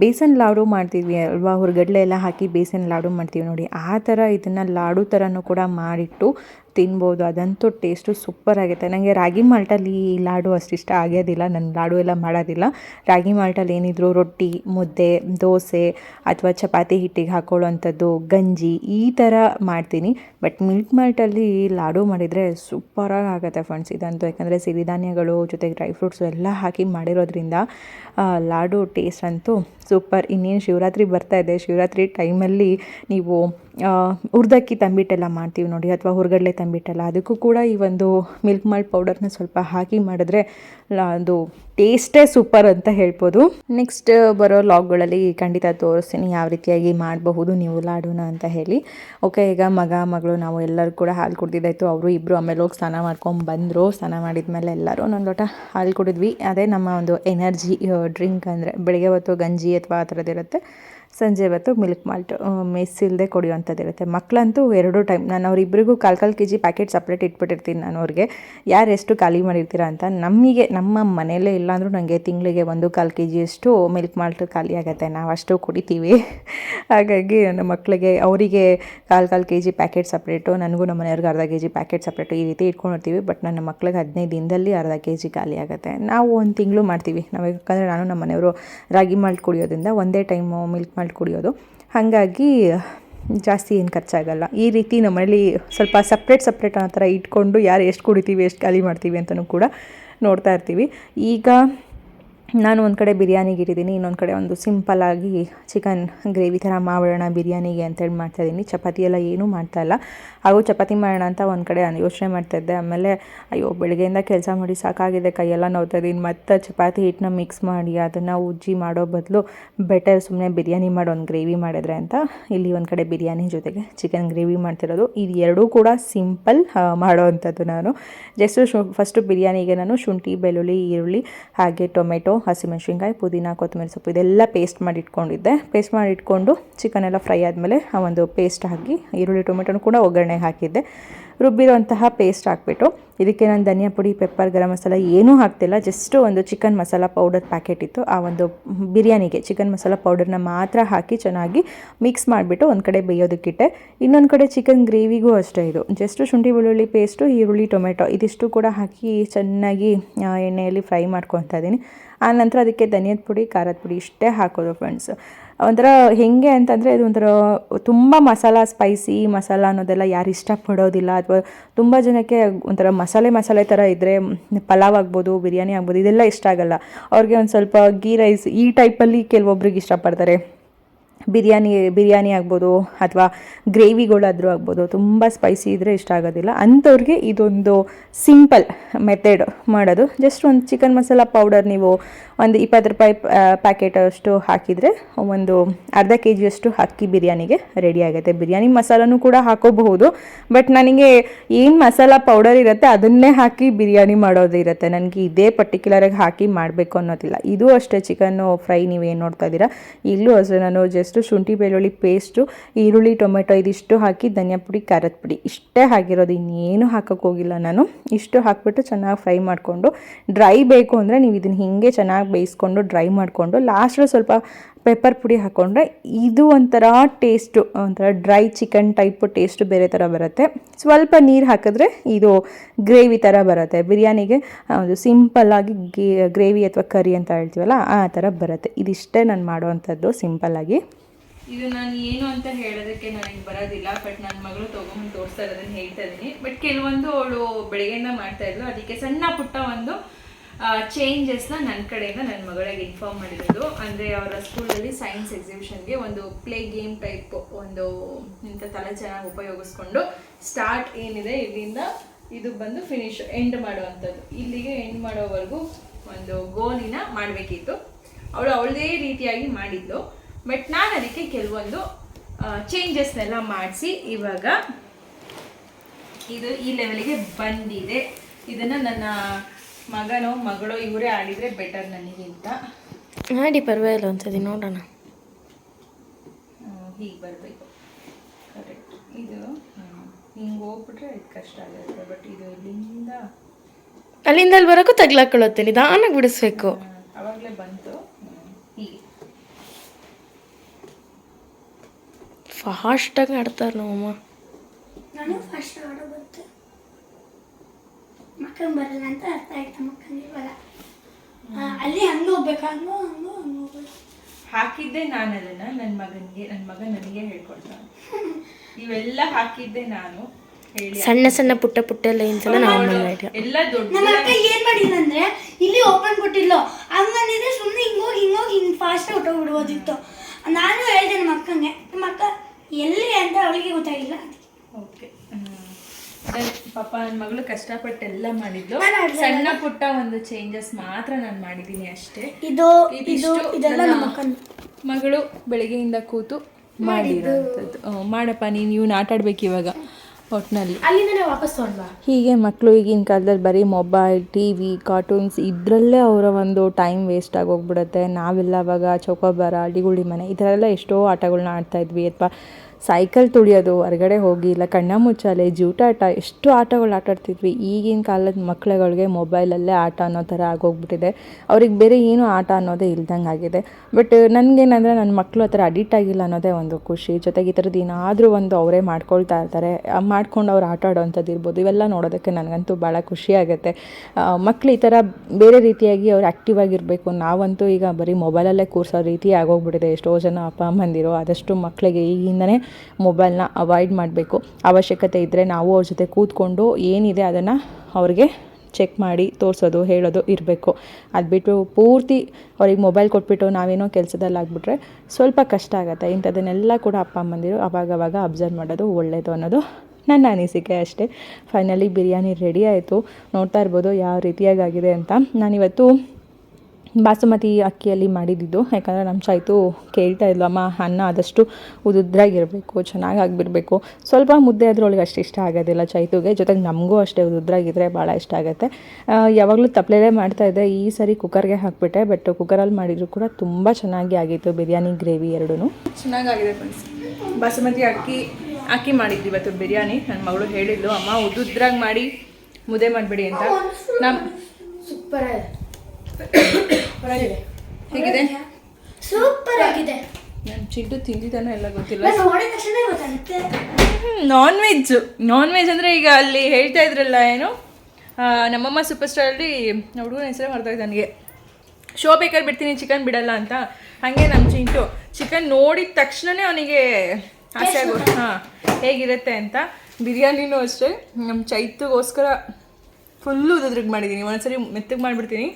ಬೇಸನ್ ಲಾಡು ಮಾಡ್ತೀವಿ ಅಲ್ವಾ? ಹುರ್ಗಡ್ಲೆ ಎಲ್ಲ ಹಾಕಿ ಬೇಸನ್ ಲಾಡು ಮಾಡ್ತೀವಿ ನೋಡಿ. ಆ ಥರ ಇದನ್ನು ಲಾಡು ಥರನೂ ಕೂಡ ಮಾಡಿಟ್ಟು ತಿನ್ಬೋದು, ಅದಂತೂ ಟೇಸ್ಟು ಸೂಪರ್ ಆಗುತ್ತೆ. ನನಗೆ ರಾಗಿ ಮಾಲ್ಟಲ್ಲಿ ಲಾಡು ಅಷ್ಟು ಇಷ್ಟ ಆಗೋದಿಲ್ಲ ನಾನು ಲಾಡು ಎಲ್ಲ ಮಾಡೋದಿಲ್ಲ. ರಾಗಿ ಮಾಲ್ಟಲ್ಲಿ ಏನಿದ್ರು ರೊಟ್ಟಿ, ಮುದ್ದೆ, ದೋಸೆ ಅಥವಾ ಚಪಾತಿ ಹಿಟ್ಟಿಗೆ ಹಾಕೊಳ್ಳೋವಂಥದ್ದು, ಗಂಜಿ ಈ ಥರ ಮಾಡ್ತೀನಿ. ಬಟ್ ಮಿಲ್ಕ್ ಮಾಲ್ಟಲ್ಲಿ ಲಾಡು ಮಾಡಿದರೆ ಸೂಪರಾಗಿ ಆಗುತ್ತೆ ಫ್ರೆಂಡ್ಸ್ ಇದಂತೂ. ಯಾಕಂದರೆ ಸಿರಿಧಾನ್ಯಗಳು ಜೊತೆಗೆ ಡ್ರೈ ಫ್ರೂಟ್ಸು ಎಲ್ಲ ಹಾಕಿ ಮಾಡಿರೋದ್ರಿಂದ ಲಾಡು ಟೇಸ್ಟ್ ಅಂತೂ ಸೂಪರ್. ಇನ್ನೇನು ಶಿವರಾತ್ರಿ ಬರ್ತಾ ಇದೆ. ಶಿವರಾತ್ರಿ ಟೈಮಲ್ಲಿ ನೀವು ಹುರ್ದಕ್ಕಿ ತಂಬಿಟ್ಟೆಲ್ಲ ಮಾಡ್ತೀವಿ ನೋಡಿ, ಅಥವಾ ಹುರ್ಗಡ್ಲೆ ತಂಬಿಟ್ಟೆಲ್ಲ. ಅದಕ್ಕೂ ಕೂಡ ಈ ಒಂದು ಮಿಲ್ಕ್ ಮಾಲ್ಟ್ ಪೌಡರ್ನ ಸ್ವಲ್ಪ ಹಾಕಿ ಮಾಡಿದ್ರೆ ಅದು ಟೇಸ್ಟೇ ಸೂಪರ್ ಅಂತ ಹೇಳ್ಬೋದು. ನೆಕ್ಸ್ಟ್ ಬರೋ ಲಾಗ್ಗಳಲ್ಲಿ ಖಂಡಿತ ತೋರಿಸ್ತೀನಿ ಯಾವ ರೀತಿಯಾಗಿ ಮಾಡಬಹುದು ನೀವು ಲಾಡುನ ಅಂತ ಹೇಳಿ. ಓಕೆ, ಈಗ ಮಗ, ಮಗಳು, ನಾವು ಎಲ್ಲರೂ ಕೂಡ ಹಾಲು ಕುಡ್ದಿದ್ದಾಯಿತು. ಅವರು ಇಬ್ಬರು ಆಮೇಲೆ ಹೋಗಿ ಸ್ನಾನ ಮಾಡ್ಕೊಂಡು ಬಂದರು. ಸ್ನಾನ ಮಾಡಿದ್ಮೇಲೆ ಎಲ್ಲರೂ ಒಂದೊಂದು ಲೋಟ ಹಾಲು ಕುಡಿದ್ವಿ. ಅದೇ ನಮ್ಮ ಒಂದು ಎನರ್ಜಿ ಡ್ರಿಂಕ್ ಅಂದರೆ ಬೆಳಗ್ಗೆ ಹೊತ್ತು ಗಂಜಿ ಅಥವಾ ಆ ಸಂಜೆ ಹೊತ್ತು ಮಿಲ್ಕ್ ಮಾಲ್ಟ್ ಮೆಸ್ಸಿಲ್ಲದೆ ಕುಡಿಯುವಂಥದ್ದು ಇರುತ್ತೆ. ಮಕ್ಕಳಂತೂ ಎರಡು ಟೈಮ್, ನಾನು ಅವರಿಬ್ಬರಿಗೂ ಕಾಲು ಕಾಲು ಕೆ ಜಿ ಪ್ಯಾಕೆಟ್ ಸಪ್ರೇಟ್ ಇಟ್ಬಿಟ್ಟಿರ್ತೀನಿ ನಾನು ಅವ್ರಿಗೆ. ಯಾರು ಎಷ್ಟು ಖಾಲಿ ಮಾಡಿರ್ತೀರ ಅಂತ ನಮಗೆ, ನಮ್ಮ ಮನೆಯಲ್ಲೇ ಇಲ್ಲಾಂದರೂ ನನಗೆ ತಿಂಗಳಿಗೆ ಒಂದು ಕಾಲು ಕೆ ಜಿಯಷ್ಟು ಮಿಲ್ಕ್ ಮಾಲ್ಟ್ ಖಾಲಿ ಆಗುತ್ತೆ. ನಾವು ಅಷ್ಟು ಕುಡಿತೀವಿ. ಹಾಗಾಗಿ ನನ್ನ ಮಕ್ಕಳಿಗೆ ಅವರಿಗೆ ಕಾಲು ಕಾಲು ಕೆ ಜಿ ಪ್ಯಾಕೆಟ್ ಸಪ್ರೇಟು, ನನಗೂ ನಮ್ಮ ಮನೆಯವ್ರಿಗೆ ಅರ್ಧ ಕೆ ಜಿ ಪ್ಯಾಕೆಟ್ ಸಪ್ರೇಟು ಈ ರೀತಿ ಇಟ್ಕೊಂಡಿರ್ತೀವಿ. ಬಟ್ ನನ್ನ ಮಕ್ಳಿಗೆ ಹದಿನೈದು ದಿನದಲ್ಲಿ ಅರ್ಧ ಕೆ ಜಿ ಖಾಲಿ ಆಗುತ್ತೆ. ನಾವು ಒಂದು ತಿಂಗಳು ಮಾಡ್ತೀವಿ. ನಾವು ಯಾಕಂದರೆ ನಾನು ನಮ್ಮ ಮನೆಯವರು ರಾಗಿ ಮಾಲ್ಟ್ ಕುಡಿಯೋದ್ರಿಂದ ಒಂದೇ ಟೈಮು ಮಿಲ್ಕ್ ಮಾಲ್ಟ್ ಕುಡಿಯೋದು. ಹಾಗಾಗಿ ಜಾಸ್ತಿ ಏನು ಖರ್ಚಾಗಲ್ಲ. ಈ ರೀತಿ ನಮ್ಮಲ್ಲಿ ಸ್ವಲ್ಪ ಸಪ್ರೇಟ್ ಸಪ್ರೇಟ್ ಆ ಥರ ಇಟ್ಕೊಂಡು ಯಾರು ಎಷ್ಟು ಕುಡಿತೀವಿ, ಎಷ್ಟು ಖಾಲಿ ಮಾಡ್ತೀವಿ ಅಂತಲೂ ಕೂಡ ನೋಡ್ತಾ ಇರ್ತೀವಿ. ಈಗ ನಾನು ಒಂದು ಕಡೆ ಬಿರಿಯಾನಿಗೆ ಇಟ್ಟಿದ್ದೀನಿ, ಇನ್ನೊಂದು ಕಡೆ ಒಂದು ಸಿಂಪಲ್ಲಾಗಿ ಚಿಕನ್ ಗ್ರೇವಿ ಥರ ಮಾಡೋಣ ಬಿರಿಯಾನಿಗೆ ಅಂತೇಳಿ ಮಾಡ್ತಾಯಿದ್ದೀನಿ ಚಪಾತಿ ಎಲ್ಲ ಏನೂ ಮಾಡ್ತಾ ಇಲ್ಲ. ಹಾಗೂ ಚಪಾತಿ ಮಾಡೋಣ ಅಂತ ಒಂದು ಕಡೆ ಯೋಚನೆ ಮಾಡ್ತಾಯಿದ್ದೆ ಆಮೇಲೆ, ಅಯ್ಯೋ, ಬೆಳಗ್ಗೆಯಿಂದ ಕೆಲಸ ಮಾಡಿ ಸಾಕಾಗಿದೆ, ಕೈಯೆಲ್ಲ ನೋವ್ತಾ ಇದ್ದೀನಿ ಮತ್ತು ಚಪಾತಿ ಹಿಟ್ಟನ್ನ ಮಿಕ್ಸ್ ಮಾಡಿ ಅದನ್ನು ಉಜ್ಜಿ ಮಾಡೋ ಬದಲು ಬೆಟರ್ ಸುಮ್ಮನೆ ಬಿರಿಯಾನಿ ಮಾಡೋ, ಒಂದು ಗ್ರೇವಿ ಮಾಡಿದ್ರೆ ಅಂತ. ಇಲ್ಲಿ ಒಂದು ಕಡೆ ಬಿರಿಯಾನಿ ಜೊತೆಗೆ ಚಿಕನ್ ಗ್ರೇವಿ ಮಾಡ್ತಿರೋದು. ಇದು ಎರಡೂ ಕೂಡ ಸಿಂಪಲ್ ಮಾಡೋ ಅಂಥದ್ದು ನಾನು. ಜಸ್ಟ್ ಶು ಫಸ್ಟು ಬಿರಿಯಾನಿಗೆ ನಾನು ಶುಂಠಿ, ಬೆಳ್ಳುಳ್ಳಿ, ಈರುಳ್ಳಿ, ಹಾಗೆ ಟೊಮೆಟೊ, ಹಸಿಮೆಣ್ಸಿನ್ಕಾಯಿ, ಪುದೀನ, ಕೊತ್ತಂಬರಿ ಸೊಪ್ಪು ಇದೆಲ್ಲ ಪೇಸ್ಟ್ ಮಾಡಿ ಇಟ್ಕೊಂಡಿದ್ದೆ. ಪೇಸ್ಟ್ ಮಾಡಿ ಇಟ್ಕೊಂಡು ಚಿಕನ್ ಎಲ್ಲ ಫ್ರೈ ಆದಮೇಲೆ ಆ ಒಂದು ಪೇಸ್ಟ್ ಹಾಕಿ ಈರುಳ್ಳಿ, ಟೊಮೆಟೊನು ಕೂಡ ಒಗ್ಗರಣೆಗೆ ಹಾಕಿದ್ದೆ. ರುಬ್ಬಿರೋಂತಹ ಪೇಸ್ಟ್ ಹಾಕ್ಬಿಟ್ಟು, ಇದಕ್ಕೆ ನಾನು ಧನಿಯಾ ಪುಡಿ ಪೆಪ್ಪರ್ ಗರಂ ಮಸಾಲ ಏನೂ ಹಾಕ್ತಿಲ್ಲ. ಜಸ್ಟ್ ಒಂದು ಚಿಕನ್ ಮಸಾಲ ಪೌಡರ್ ಪ್ಯಾಕೆಟ್ ಇತ್ತು. ಆ ಒಂದು ಬಿರಿಯಾನಿಗೆ ಚಿಕನ್ ಮಸಾಲ ಪೌಡರ್ನ ಮಾತ್ರ ಹಾಕಿ ಚೆನ್ನಾಗಿ ಮಿಕ್ಸ್ ಮಾಡಿಬಿಟ್ಟು ಒಂದು ಕಡೆ ಬೇಯೋದಕ್ಕಿಟ್ಟೆ ಇನ್ನೊಂದು ಕಡೆ ಚಿಕನ್ ಗ್ರೇವಿಗೂ ಅಷ್ಟೇ ಇದು. ಜಸ್ಟ್ ಶುಂಠಿ ಬೆಳ್ಳುಳ್ಳಿ ಪೇಸ್ಟು ಈರುಳ್ಳಿ ಟೊಮೆಟೊ ಇದಿಷ್ಟು ಕೂಡ ಹಾಕಿ ಚೆನ್ನಾಗಿ ಎಣ್ಣೆಯಲ್ಲಿ ಫ್ರೈ ಮಾಡ್ಕೊತಾ ಇದ್ದೀನಿ. ಆನಂತರ ನಂತರ ಅದಕ್ಕೆ ಧನಿಯದ ಪುಡಿ, ಖಾರದ ಪುಡಿ ಇಷ್ಟೇ ಹಾಕೋದು ಫ್ರೆಂಡ್ಸ್ ಒಂಥರ ಹೆಂಗೆ ಅಂತಂದರೆ ಇದು ಒಂಥರ ತುಂಬ ಮಸಾಲ ಸ್ಪೈಸಿ ಮಸಾಲ ಅನ್ನೋದೆಲ್ಲ ಯಾರು ಇಷ್ಟಪಡೋದಿಲ್ಲ. ಅಥವಾ ತುಂಬ ಜನಕ್ಕೆ ಒಂಥರ ಮಸಾಲೆ ಮಸಾಲೆ ಥರ ಇದ್ದರೆ ಪಲಾವ್ ಆಗ್ಬೋದು, ಬಿರಿಯಾನಿ ಆಗ್ಬೋದು, ಇದೆಲ್ಲ ಇಷ್ಟ ಆಗಲ್ಲ. ಅವ್ರಿಗೆ ಒಂದು ಸ್ವಲ್ಪ ಗೀ ರೈಸ್ ಈ ಟೈಪಲ್ಲಿ ಕೆಲವೊಬ್ರಿಗೆ ಇಷ್ಟಪಡ್ತಾರೆ. ಬಿರಿಯಾನಿ ಬಿರಿಯಾನಿ ಆಗ್ಬೋದು ಅಥವಾ ಗ್ರೇವಿಗಳಾದರೂ ಆಗ್ಬೋದು, ತುಂಬ ಸ್ಪೈಸಿ ಇದ್ದರೆ ಇಷ್ಟ ಆಗೋದಿಲ್ಲ. ಅಂಥವ್ರಿಗೆ ಇದೊಂದು ಸಿಂಪಲ್ ಮೆಥಡ್ ಮಾಡೋದು. ಜಸ್ಟ್ ಒಂದು ಚಿಕನ್ ಮಸಾಲ ಪೌಡರ್ ನೀವು ಒಂದು ಇಪ್ಪತ್ತು ರೂಪಾಯಿ ಪ್ಯಾಕೆಟ್ ಅಷ್ಟು ಹಾಕಿದರೆ, ಒಂದು ಅರ್ಧ ಕೆ ಜಿಯಷ್ಟು ಅಕ್ಕಿ ಬಿರಿಯಾನಿಗೆ ರೆಡಿ ಆಗುತ್ತೆ. ಬಿರಿಯಾನಿ ಮಸಾಲನೂ ಕೂಡ ಹಾಕೋಬಹುದು ಬಟ್ ನನಗೆ ಏನು ಮಸಾಲ ಪೌಡರ್ ಇರುತ್ತೆ, ಅದನ್ನೇ ಹಾಕಿ ಬಿರಿಯಾನಿ ಮಾಡೋದು ಇರುತ್ತೆ. ನನಗೆ ಇದೇ ಪರ್ಟಿಕ್ಯುಲರಾಗಿ ಹಾಕಿ ಮಾಡಬೇಕು ಅನ್ನೋದಿಲ್ಲ. ಇದು ಅಷ್ಟೇ ಚಿಕನ್ನು ಫ್ರೈ ನೀವೇನು ನೋಡ್ತಾ ಇದ್ದೀರಾ? ಇಲ್ಲೂ ಅಷ್ಟೇ ನಾನು ಜಸ್ಟ್ ಶುಂಠಿ, ಬೆಳ್ಳುಳ್ಳಿ ಪೇಸ್ಟು ಈರುಳ್ಳಿ, ಟೊಮೆಟೊ ಇದಿಷ್ಟು ಹಾಕಿ, ಧನಿಯಾ ಪುಡಿ, ಖಾರದ ಪುಡಿ, ಇಷ್ಟೇ ಹಾಕಿರೋದು ಇನ್ನೇನು ಹಾಕೋಕ್ಕೋಗಿಲ್ಲ ನಾನು. ಇಷ್ಟು ಹಾಕ್ಬಿಟ್ಟು ಚೆನ್ನಾಗಿ ಫ್ರೈ ಮಾಡಿಕೊಂಡು ಡ್ರೈ ಬೇಕು ಅಂದರೆ ನೀವು ಇದನ್ನು ಹೀಗೆ ಚೆನ್ನಾಗಿ ಬೇಯಿಸ್ಕೊಂಡು ಡ್ರೈ ಮಾಡಿಕೊಂಡು ಲಾಸ್ಟಲ್ಲಿ ಸ್ವಲ್ಪ ಪೆಪ್ಪರ್ ಪುಡಿ ಹಾಕ್ಕೊಂಡ್ರೆ ಇದು ಒಂಥರ ಟೇಸ್ಟು ಒಂಥರ ಡ್ರೈ ಚಿಕನ್ ಟೈಪ್ ಟೇಸ್ಟು ಬೇರೆ ಥರ ಬರುತ್ತೆ. ಸ್ವಲ್ಪ ನೀರು ಹಾಕಿದ್ರೆ ಇದು ಗ್ರೇವಿ ಥರ ಬರುತ್ತೆ. ಬಿರಿಯಾನಿಗೆ ಒಂದು ಸಿಂಪಲ್ಲಾಗಿ ಗ್ರೇವಿ ಅಥವಾ ಕರಿ ಅಂತ ಹೇಳ್ತೀವಲ್ಲ, ಆ ಥರ ಬರುತ್ತೆ. ಇದಿಷ್ಟೇ ನಾನು ಮಾಡುವಂಥದ್ದು ಸಿಂಪಲ್ಲಾಗಿ ಇದು ನಾನು ಏನು ಅಂತ ಹೇಳೋದಕ್ಕೆ ನನಗೆ ಬರೋದಿಲ್ಲ ಬಟ್ ನನ್ನ ಮಗಳು ತೊಗೊಂಡು ತೋರಿಸ್ತಾ ಇರೋದನ್ನು ಹೇಳ್ತಾ ಇದ್ದೀನಿ ಬಟ್ ಕೆಲವೊಂದು ಅವಳು ಬೆಳಗ್ಗೆಯಿಂದ ಮಾಡ್ತಾ ಇದ್ಲು. ಅದಕ್ಕೆ ಸಣ್ಣ ಪುಟ್ಟ ಒಂದು ಚೇಂಜಸ್ನ ನನ್ನ ಕಡೆಯಿಂದ ನನ್ನ ಮಗಳಿಗೆ ಇನ್ಫಾರ್ಮ್ ಮಾಡಿರೋದು. ಅಂದರೆ ಅವರ ಸ್ಕೂಲಲ್ಲಿ ಸೈನ್ಸ್ ಎಕ್ಸಿಬಿಷನ್ಗೆ ಒಂದು ಪ್ಲೇ ಗೇಮ್ ಟೈಪ್ ಒಂದು ಇಂಥ ತಲೆ ಚೆನ್ನಾಗಿ ಉಪಯೋಗಿಸ್ಕೊಂಡು ಸ್ಟಾರ್ಟ್ ಏನಿದೆ ಇಲ್ಲಿಂದ ಇದು ಬಂದು ಫಿನಿಶ್ ಎಂಡ್ ಮಾಡುವಂಥದ್ದು. ಇಲ್ಲಿಗೆ ಎಂಡ್ ಮಾಡೋವರೆಗೂ ಒಂದು ಗೋಲಿನ ಮಾಡಬೇಕಿತ್ತು. ಅವಳು ಅವಳದೇ ರೀತಿಯಾಗಿ ಮಾಡಿದ್ಲು ಬಟ್ ನಾನು ಅದಕ್ಕೆ ಕೆಲವೊಂದು ಚೇಂಜಸ್ನೆಲ್ಲ ಮಾಡಿಸಿ ಇವಾಗ ಇದು ಈ ಲೆವೆಲ್ಗೆ ಬಂದಿದೆ. ಇದನ್ನು ನನ್ನ ಮಗನೋ ಮಗಳೋ ಇವರೇ ಆಡಿದರೆ ಬೆಟರ್ ನನಗಿಂತ ಆಡಿ ಪರವಾಗಿಲ್ಲ ಒಂದ್ಸತಿ ನೋಡೋಣ. ಹೀಗೆ ಬರಬೇಕು. ಕರೆಕ್ಟ್ ಇದು ಹಿಂಗೆ ಹೋಗ್ಬಿಟ್ರೆ ಇದು ಕಷ್ಟ ಆಗುತ್ತೆ ಬಟ್ ಇದು ಇಲ್ಲಿಂದ ಅಲ್ಲಿಂದ ಅಲ್ಲಿ ಬರೋಕ್ಕೂ ತಗ್ಲಾಕೊಳ್ಳುತ್ತೆ ನಿಧಾನಕ್ಕೆ ಬಿಡಿಸ್ಬೇಕು. ಅವಾಗಲೇ ಬಂತು. ಹೀಗೆ. ಫಾಸ್ಟಾಗಿ ಆಡ್ತಾರೆ ನಮ್ಮಮ್ಮ ನಾನು ಫಾಸ್ಟ್ ಆಡೋ ಬಂತು ಮಕ್ಕಳು ಬರಲ್ಲ ಅಂತ ಅರ್ಥ ಆಯ್ತು ಮಕ್ಕಂಗೆ ಇವಾಗ ಅಲ್ಲಿ ಹಂಗೆ ಹೋಗ್ಬೇಕು ಹಂಗು ಹಂಗು ಹಂಗೆ ಹೋಗ್ಬೇಕು ಹಾಕಿದ್ದೆ ನಾನು ಅದನ್ನ ನನ್ನ ಮಗನಿಗೆ ನನ್ನ ಮಗ ನನಗೆ ಹೇಳ್ಕೊಡ್ತಾನೆ. ಇವೆಲ್ಲ ಹಾಕಿದ್ದೆ ನಾನು ಸಣ್ಣ ಸಣ್ಣ ಪುಟ್ಟ ಪುಟ್ಟ ಲೈನ್ಸ್ ಎಲ್ಲ ನಾವು ಎಲ್ಲ ದೊಡ್ಡ ನಮ್ಮ ಅಕ್ಕ ಏನ್ ಮಾಡಿಲ್ಲ ಅಂದ್ರೆ ಇಲ್ಲಿ ಓಪನ್ ಕೊಟ್ಟಿಲ್ಲ ಹಂಗಂದಿದ್ರೆ ಸುಮ್ಮನೆ ಹಿಂಗೋಗಿ ಹಿಂಗೋಗಿ ಹಿಂಗ್ ಫಾಸ್ಟ್ ಹೊಟ್ಟೋಗ್ಬಿಡ್ಬೋದಿತ್ತು. ನಾನು ಹೇಳ್ದೆ ನಮ್ಮ ಅಕ್ಕಂಗೆ ನಮ್ಮ ಅಕ್ಕ ಎಲ್ಲಿ ಅಂತ ಅವಳಿಗೆ ಗೊತ್ತಾಗಿಲ್ಲ. ಓಕೆ ಪಾಪ ನನ್ನ ಮಗಳು ಕಷ್ಟಪಟ್ಟು ಎಲ್ಲ ಮಾಡಿದ್ಲು ಸಣ್ಣ ಪುಟ್ಟ ಒಂದು ಚೇಂಜಸ್ ಮಾತ್ರ ನಾನು ಮಾಡಿದ್ದೀನಿ ಅಷ್ಟೇ. ಇದು ಇದು ಇದೆಲ್ಲ ನಮ್ಮ ಅಕ್ಕನ ಮಗಳು ಬೆಳಗ್ಗೆಯಿಂದ ಕೂತು ಮಾಡಿರೋಂಥದ್ದು. ಮಾಡಪ್ಪ ನೀನು ಇವ್ನು ಆಟ ಆಡ್ಬೇಕು ಇವಾಗ ಒಟ್ಟಿನಲ್ಲಿ ಹೀಗೆ ಮಕ್ಕಳು ಈಗಿನ ಕಾಲದಲ್ಲಿ ಬರೀ ಮೊಬೈಲ್ ಟಿ ವಿ ಕಾರ್ಟೂನ್ಸ್ ಇದರಲ್ಲೇ ಅವರ ಒಂದು ಟೈಮ್ ವೇಸ್ಟ್ ಆಗೋಗ್ಬಿಡುತ್ತೆ. ನಾವೆಲ್ಲ ಅವಾಗ ಚೌಕೋಬಾರ ಅಡಿಗುಳಿ ಮನೆ ಈ ಥರ ಎಲ್ಲ ಎಷ್ಟೋ ಆಟಗಳನ್ನ ಆಡ್ತಾ ಇದ್ವಿ. ಅಥವಾ ಸೈಕಲ್ ತುಳಿಯೋದು, ಹೊರಗಡೆ ಹೋಗಿ, ಇಲ್ಲ ಕಣ್ಣ ಮುಚ್ಚಾಲೆ ಜೂಟಾಟ ಎಷ್ಟು ಆಟಗಳು ಆಟಾಡ್ತಿದ್ವಿ. ಈಗಿನ ಕಾಲದ ಮಕ್ಕಳುಗಳಿಗೆ ಮೊಬೈಲಲ್ಲೇ ಆಟ ಅನ್ನೋ ಥರ ಆಗೋಗ್ಬಿಟ್ಟಿದೆ. ಅವ್ರಿಗೆ ಬೇರೆ ಏನು ಆಟ ಅನ್ನೋದೇ ಇಲ್ದಂಗೆ ಆಗಿದೆ. ಬಟ್ ನನಗೇನಂದರೆ ನನ್ನ ಮಕ್ಕಳು ಆ ಥರ ಅಡಿಕ್ಟ್ ಆಗಿಲ್ಲ ಅನ್ನೋದೇ ಒಂದು ಖುಷಿ. ಜೊತೆಗೆ ಈ ಥರದ್ದು ಏನಾದರೂ ಒಂದು ಅವರೇ ಮಾಡ್ಕೊಳ್ತಾ ಇರ್ತಾರೆ. ಮಾಡ್ಕೊಂಡು ಅವ್ರು ಆಟ ಆಡೋವಂಥದ್ದು ಇರ್ಬೋದು. ಇವೆಲ್ಲ ನೋಡೋದಕ್ಕೆ ನನಗಂತೂ ಭಾಳ ಖುಷಿ ಆಗುತ್ತೆ. ಮಕ್ಕಳು ಈ ಥರ ಬೇರೆ ರೀತಿಯಾಗಿ ಅವ್ರು ಆ್ಯಕ್ಟಿವ್ ಆಗಿರಬೇಕು. ನಾವಂತೂ ಈಗ ಬರೀ ಮೊಬೈಲಲ್ಲೇ ಕೂರಿಸೋ ರೀತಿ ಆಗೋಗ್ಬಿಟ್ಟಿದೆ. ಎಷ್ಟೋ ಜನ ಅಪ್ಪ, ಅಮ್ಮಂದಿರು ಆದಷ್ಟು ಮಕ್ಕಳಿಗೆ ಈಗಿಂದನೇ ಮೊಬೈಲ್ನ ಅವಾಯ್ಡ್ ಮಾಡಬೇಕು. ಅವಶ್ಯಕತೆ ಇದ್ದರೆ ನಾವು ಅವ್ರ ಜೊತೆ ಕೂತ್ಕೊಂಡು ಏನಿದೆ ಅದನ್ನು ಅವ್ರಿಗೆ ಚೆಕ್ ಮಾಡಿ ತೋರಿಸೋದು, ಹೇಳೋದು ಇರಬೇಕು. ಅದು ಬಿಟ್ಟು ಪೂರ್ತಿ ಅವ್ರಿಗೆ ಮೊಬೈಲ್ ಕೊಟ್ಬಿಟ್ಟು ನಾವೇನೋ ಕೆಲಸದಲ್ಲಿ ಆಗಿಬಿಟ್ರೆ ಸ್ವಲ್ಪ ಕಷ್ಟ ಆಗುತ್ತೆ. ಇಂಥದನ್ನೆಲ್ಲ ಕೂಡ ಅಪ್ಪ ಅಮ್ಮಂದಿರು ಅವಾಗವಾಗ ಅಬ್ಸರ್ವ್ ಮಾಡೋದು ಒಳ್ಳೆಯದು ಅನ್ನೋದು ನನ್ನ ಅನಿಸಿಕೆ ಅಷ್ಟೇ. ಫೈನಲಿ ಬಿರಿಯಾನಿ ರೆಡಿ ಆಯಿತು. ನೋಡ್ತಾ ಇರ್ಬೋದು ಯಾವ ರೀತಿಯಾಗಿ ಆಗಿದೆ ಅಂತ. ನಾನಿವತ್ತು ಬಾಸುಮತಿ ಅಕ್ಕಿಯಲ್ಲಿ ಮಾಡಿದ್ದಿದ್ದು ಯಾಕಂದರೆ ನಮ್ಮ ಚೈತು ಕೇಳ್ತಾ ಇದ್ಲು ಅಮ್ಮ ಅನ್ನ ಆದಷ್ಟು ಉದುದ್ರಾಗಿರಬೇಕು ಚೆನ್ನಾಗಿ ಆಗಿಬಿಡಬೇಕು ಸ್ವಲ್ಪ ಮುದ್ದೆ ಅದ್ರೊಳಗೆ ಅಷ್ಟು ಇಷ್ಟ ಆಗೋದಿಲ್ಲ ಚೈತುಗೆ ಜೊತೆಗೆ ನಮಗೂ ಅಷ್ಟೇ ಉದುದ್ರಾಗಿದ್ದರೆ ಭಾಳ ಇಷ್ಟ ಆಗುತ್ತೆ. ಯಾವಾಗಲೂ ತಪ್ಪಲೇ ಮಾಡ್ತಾ ಮಾಡ್ತಾಯಿದ್ದೆ ಈ ಸರಿ ಕುಕ್ಕರ್ಗೆ ಹಾಕಿಬಿಟ್ಟೆ ಬಟ್ ಕುಕ್ಕರಲ್ಲಿ ಮಾಡಿದರೂ ಕೂಡ ತುಂಬ ಚೆನ್ನಾಗಿ ಆಗಿತ್ತು ಬಿರಿಯಾನಿ ಗ್ರೇವಿ ಎರಡೂ ಚೆನ್ನಾಗಾಗಿದೆ ಫ್ರೆಂಡ್ಸ್ ಬಾಸುಮತಿ ಅಕ್ಕಿ ಅಕ್ಕಿ ಮಾಡಿದ್ವಿ ಇವತ್ತು ಬಿರಿಯಾನಿ. ನನ್ನ ಮಗಳು ಹೇಳಿದ್ಲು ಅಮ್ಮ ಉದುದ್ರಾಗಿ ಮಾಡಿ ಮುದ್ದೆ ಮಾಡಬೇಡಿ ಅಂತ. ನಮ್ಮ ಸೂಪರ್ ಹೇಗಿದೆ? ಸೂಪರ್ ಆಗಿದೆ. ನನ್ನ ಚಿಡ್ಡು ತಿಂದಿದ್ದಾನೆ ಎಲ್ಲ ಗೊತ್ತಿಲ್ಲ. ನಾನು ನೋಡಿದ ತಕ್ಷಣ ಗೊತ್ತಾಗುತ್ತೆ. ನಾನ್ ವೆಜ್ ನಾನ್ ವೆಜ್ ಅಂದರೆ ಈಗ ಅಲ್ಲಿ ಹೇಳ್ತಾ ಇದ್ರಲ್ಲ ಏನು? ನಮ್ಮಮ್ಮ ಸೂಪರ್ ಸ್ಟಾರಲ್ಲಿ ಹುಡುಗನ ಹೆಸರೇ ಮಾಡ್ತಾ ನನಗೆ. ಶೋ ಬೇಕಾದ್ರೆ ಬಿಡ್ತೀನಿ ಚಿಕನ್ ಬಿಡಲ್ಲ ಅಂತ. ಹಾಗೆ ನಮ್ಮ ಚಿಂಟು ಚಿಕನ್ ನೋಡಿದ ತಕ್ಷಣನೇ ಅವನಿಗೆ ಆಸೆ ಆಗೋ ಹಾಂ ಹೇಗಿರುತ್ತೆ ಅಂತ. ಬಿರಿಯಾನಿನೂ ಅಷ್ಟೇ. ನಮ್ಮ ಚೈತ್ಯಗೋಸ್ಕರ ಫುಲ್ಲು ಉದುದ್ರಿಗೆ ಮಾಡಿದ್ದೀನಿ ಒಂದ್ಸರಿ ಮೆತ್ತಗೆ ಮಾಡಿಬಿಡ್ತೀನಿ.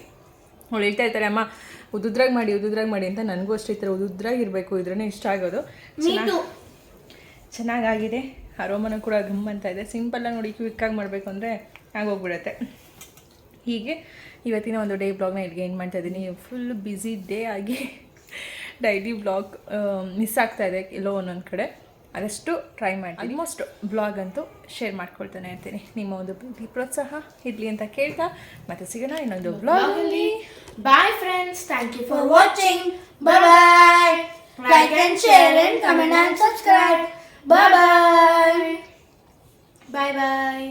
ಅವಳು ಹೇಳ್ತಾ ಇರ್ತಾರೆ ಅಮ್ಮ ಉದುದ್ರಾಗ ಮಾಡಿ ಉದುದ್ರಾಗ ಮಾಡಿ ಅಂತ ನನಗೂ ಅಷ್ಟೇ ಈ ಥರ ಉದುದ್ರಾಗಿ ಇರಬೇಕು ಇದ್ರೇ ಇಷ್ಟ ಆಗೋದು. ಚೆನ್ನಾಗಿ ಚೆನ್ನಾಗಾಗಿದೆ. ಅರೋಮನ ಕೂಡ ಗಮ್ ಅಂತ ಇದೆ. ಸಿಂಪಲ್ಲಾಗಿ ನೋಡಿ ಕ್ವಿಕ್ಕಾಗಿ ಮಾಡಬೇಕು ಅಂದರೆ ಆಗೋಗ್ಬಿಡತ್ತೆ. ಹೀಗೆ ಇವತ್ತಿನ ಒಂದು ಡೇ ಬ್ಲಾಗ್ನ ಇಲ್ಲಿಗೆ ಏನು ಮಾಡ್ತಾ ಇದ್ದೀನಿ. ಫುಲ್ ಬ್ಯುಸಿ ಡೇ ಆಗಿ ಡೈಲಿ ಬ್ಲಾಗ್ ಮಿಸ್ ಆಗ್ತಾ ಇದೆ ಎಲ್ಲೋ ಒಂದೊಂದು ಕಡೆ. ಅದಷ್ಟು ಟ್ರೈ ಮಾಡಿ ಆಲ್ಮೋಸ್ಟ್ ಬ್ಲಾಗ್ ಅಂತೂ ಶೇರ್ ಮಾಡ್ಕೊಳ್ತಾನೆ ಇರ್ತೀನಿ. ನಿಮ್ಮ ಒಂದು ಪ್ರೀತಿ ಪ್ರೋತ್ಸಾಹ ಇರಲಿ ಅಂತ ಕೇಳ್ತಾ ಮತ್ತೆ ಸಿಗೋಣ ಇನ್ನೊಂದು ಬ್ಲಾಗಲ್ಲಿ bye friends thank you for watching bye like and share and comment and subscribe. Bye bye. Bye bye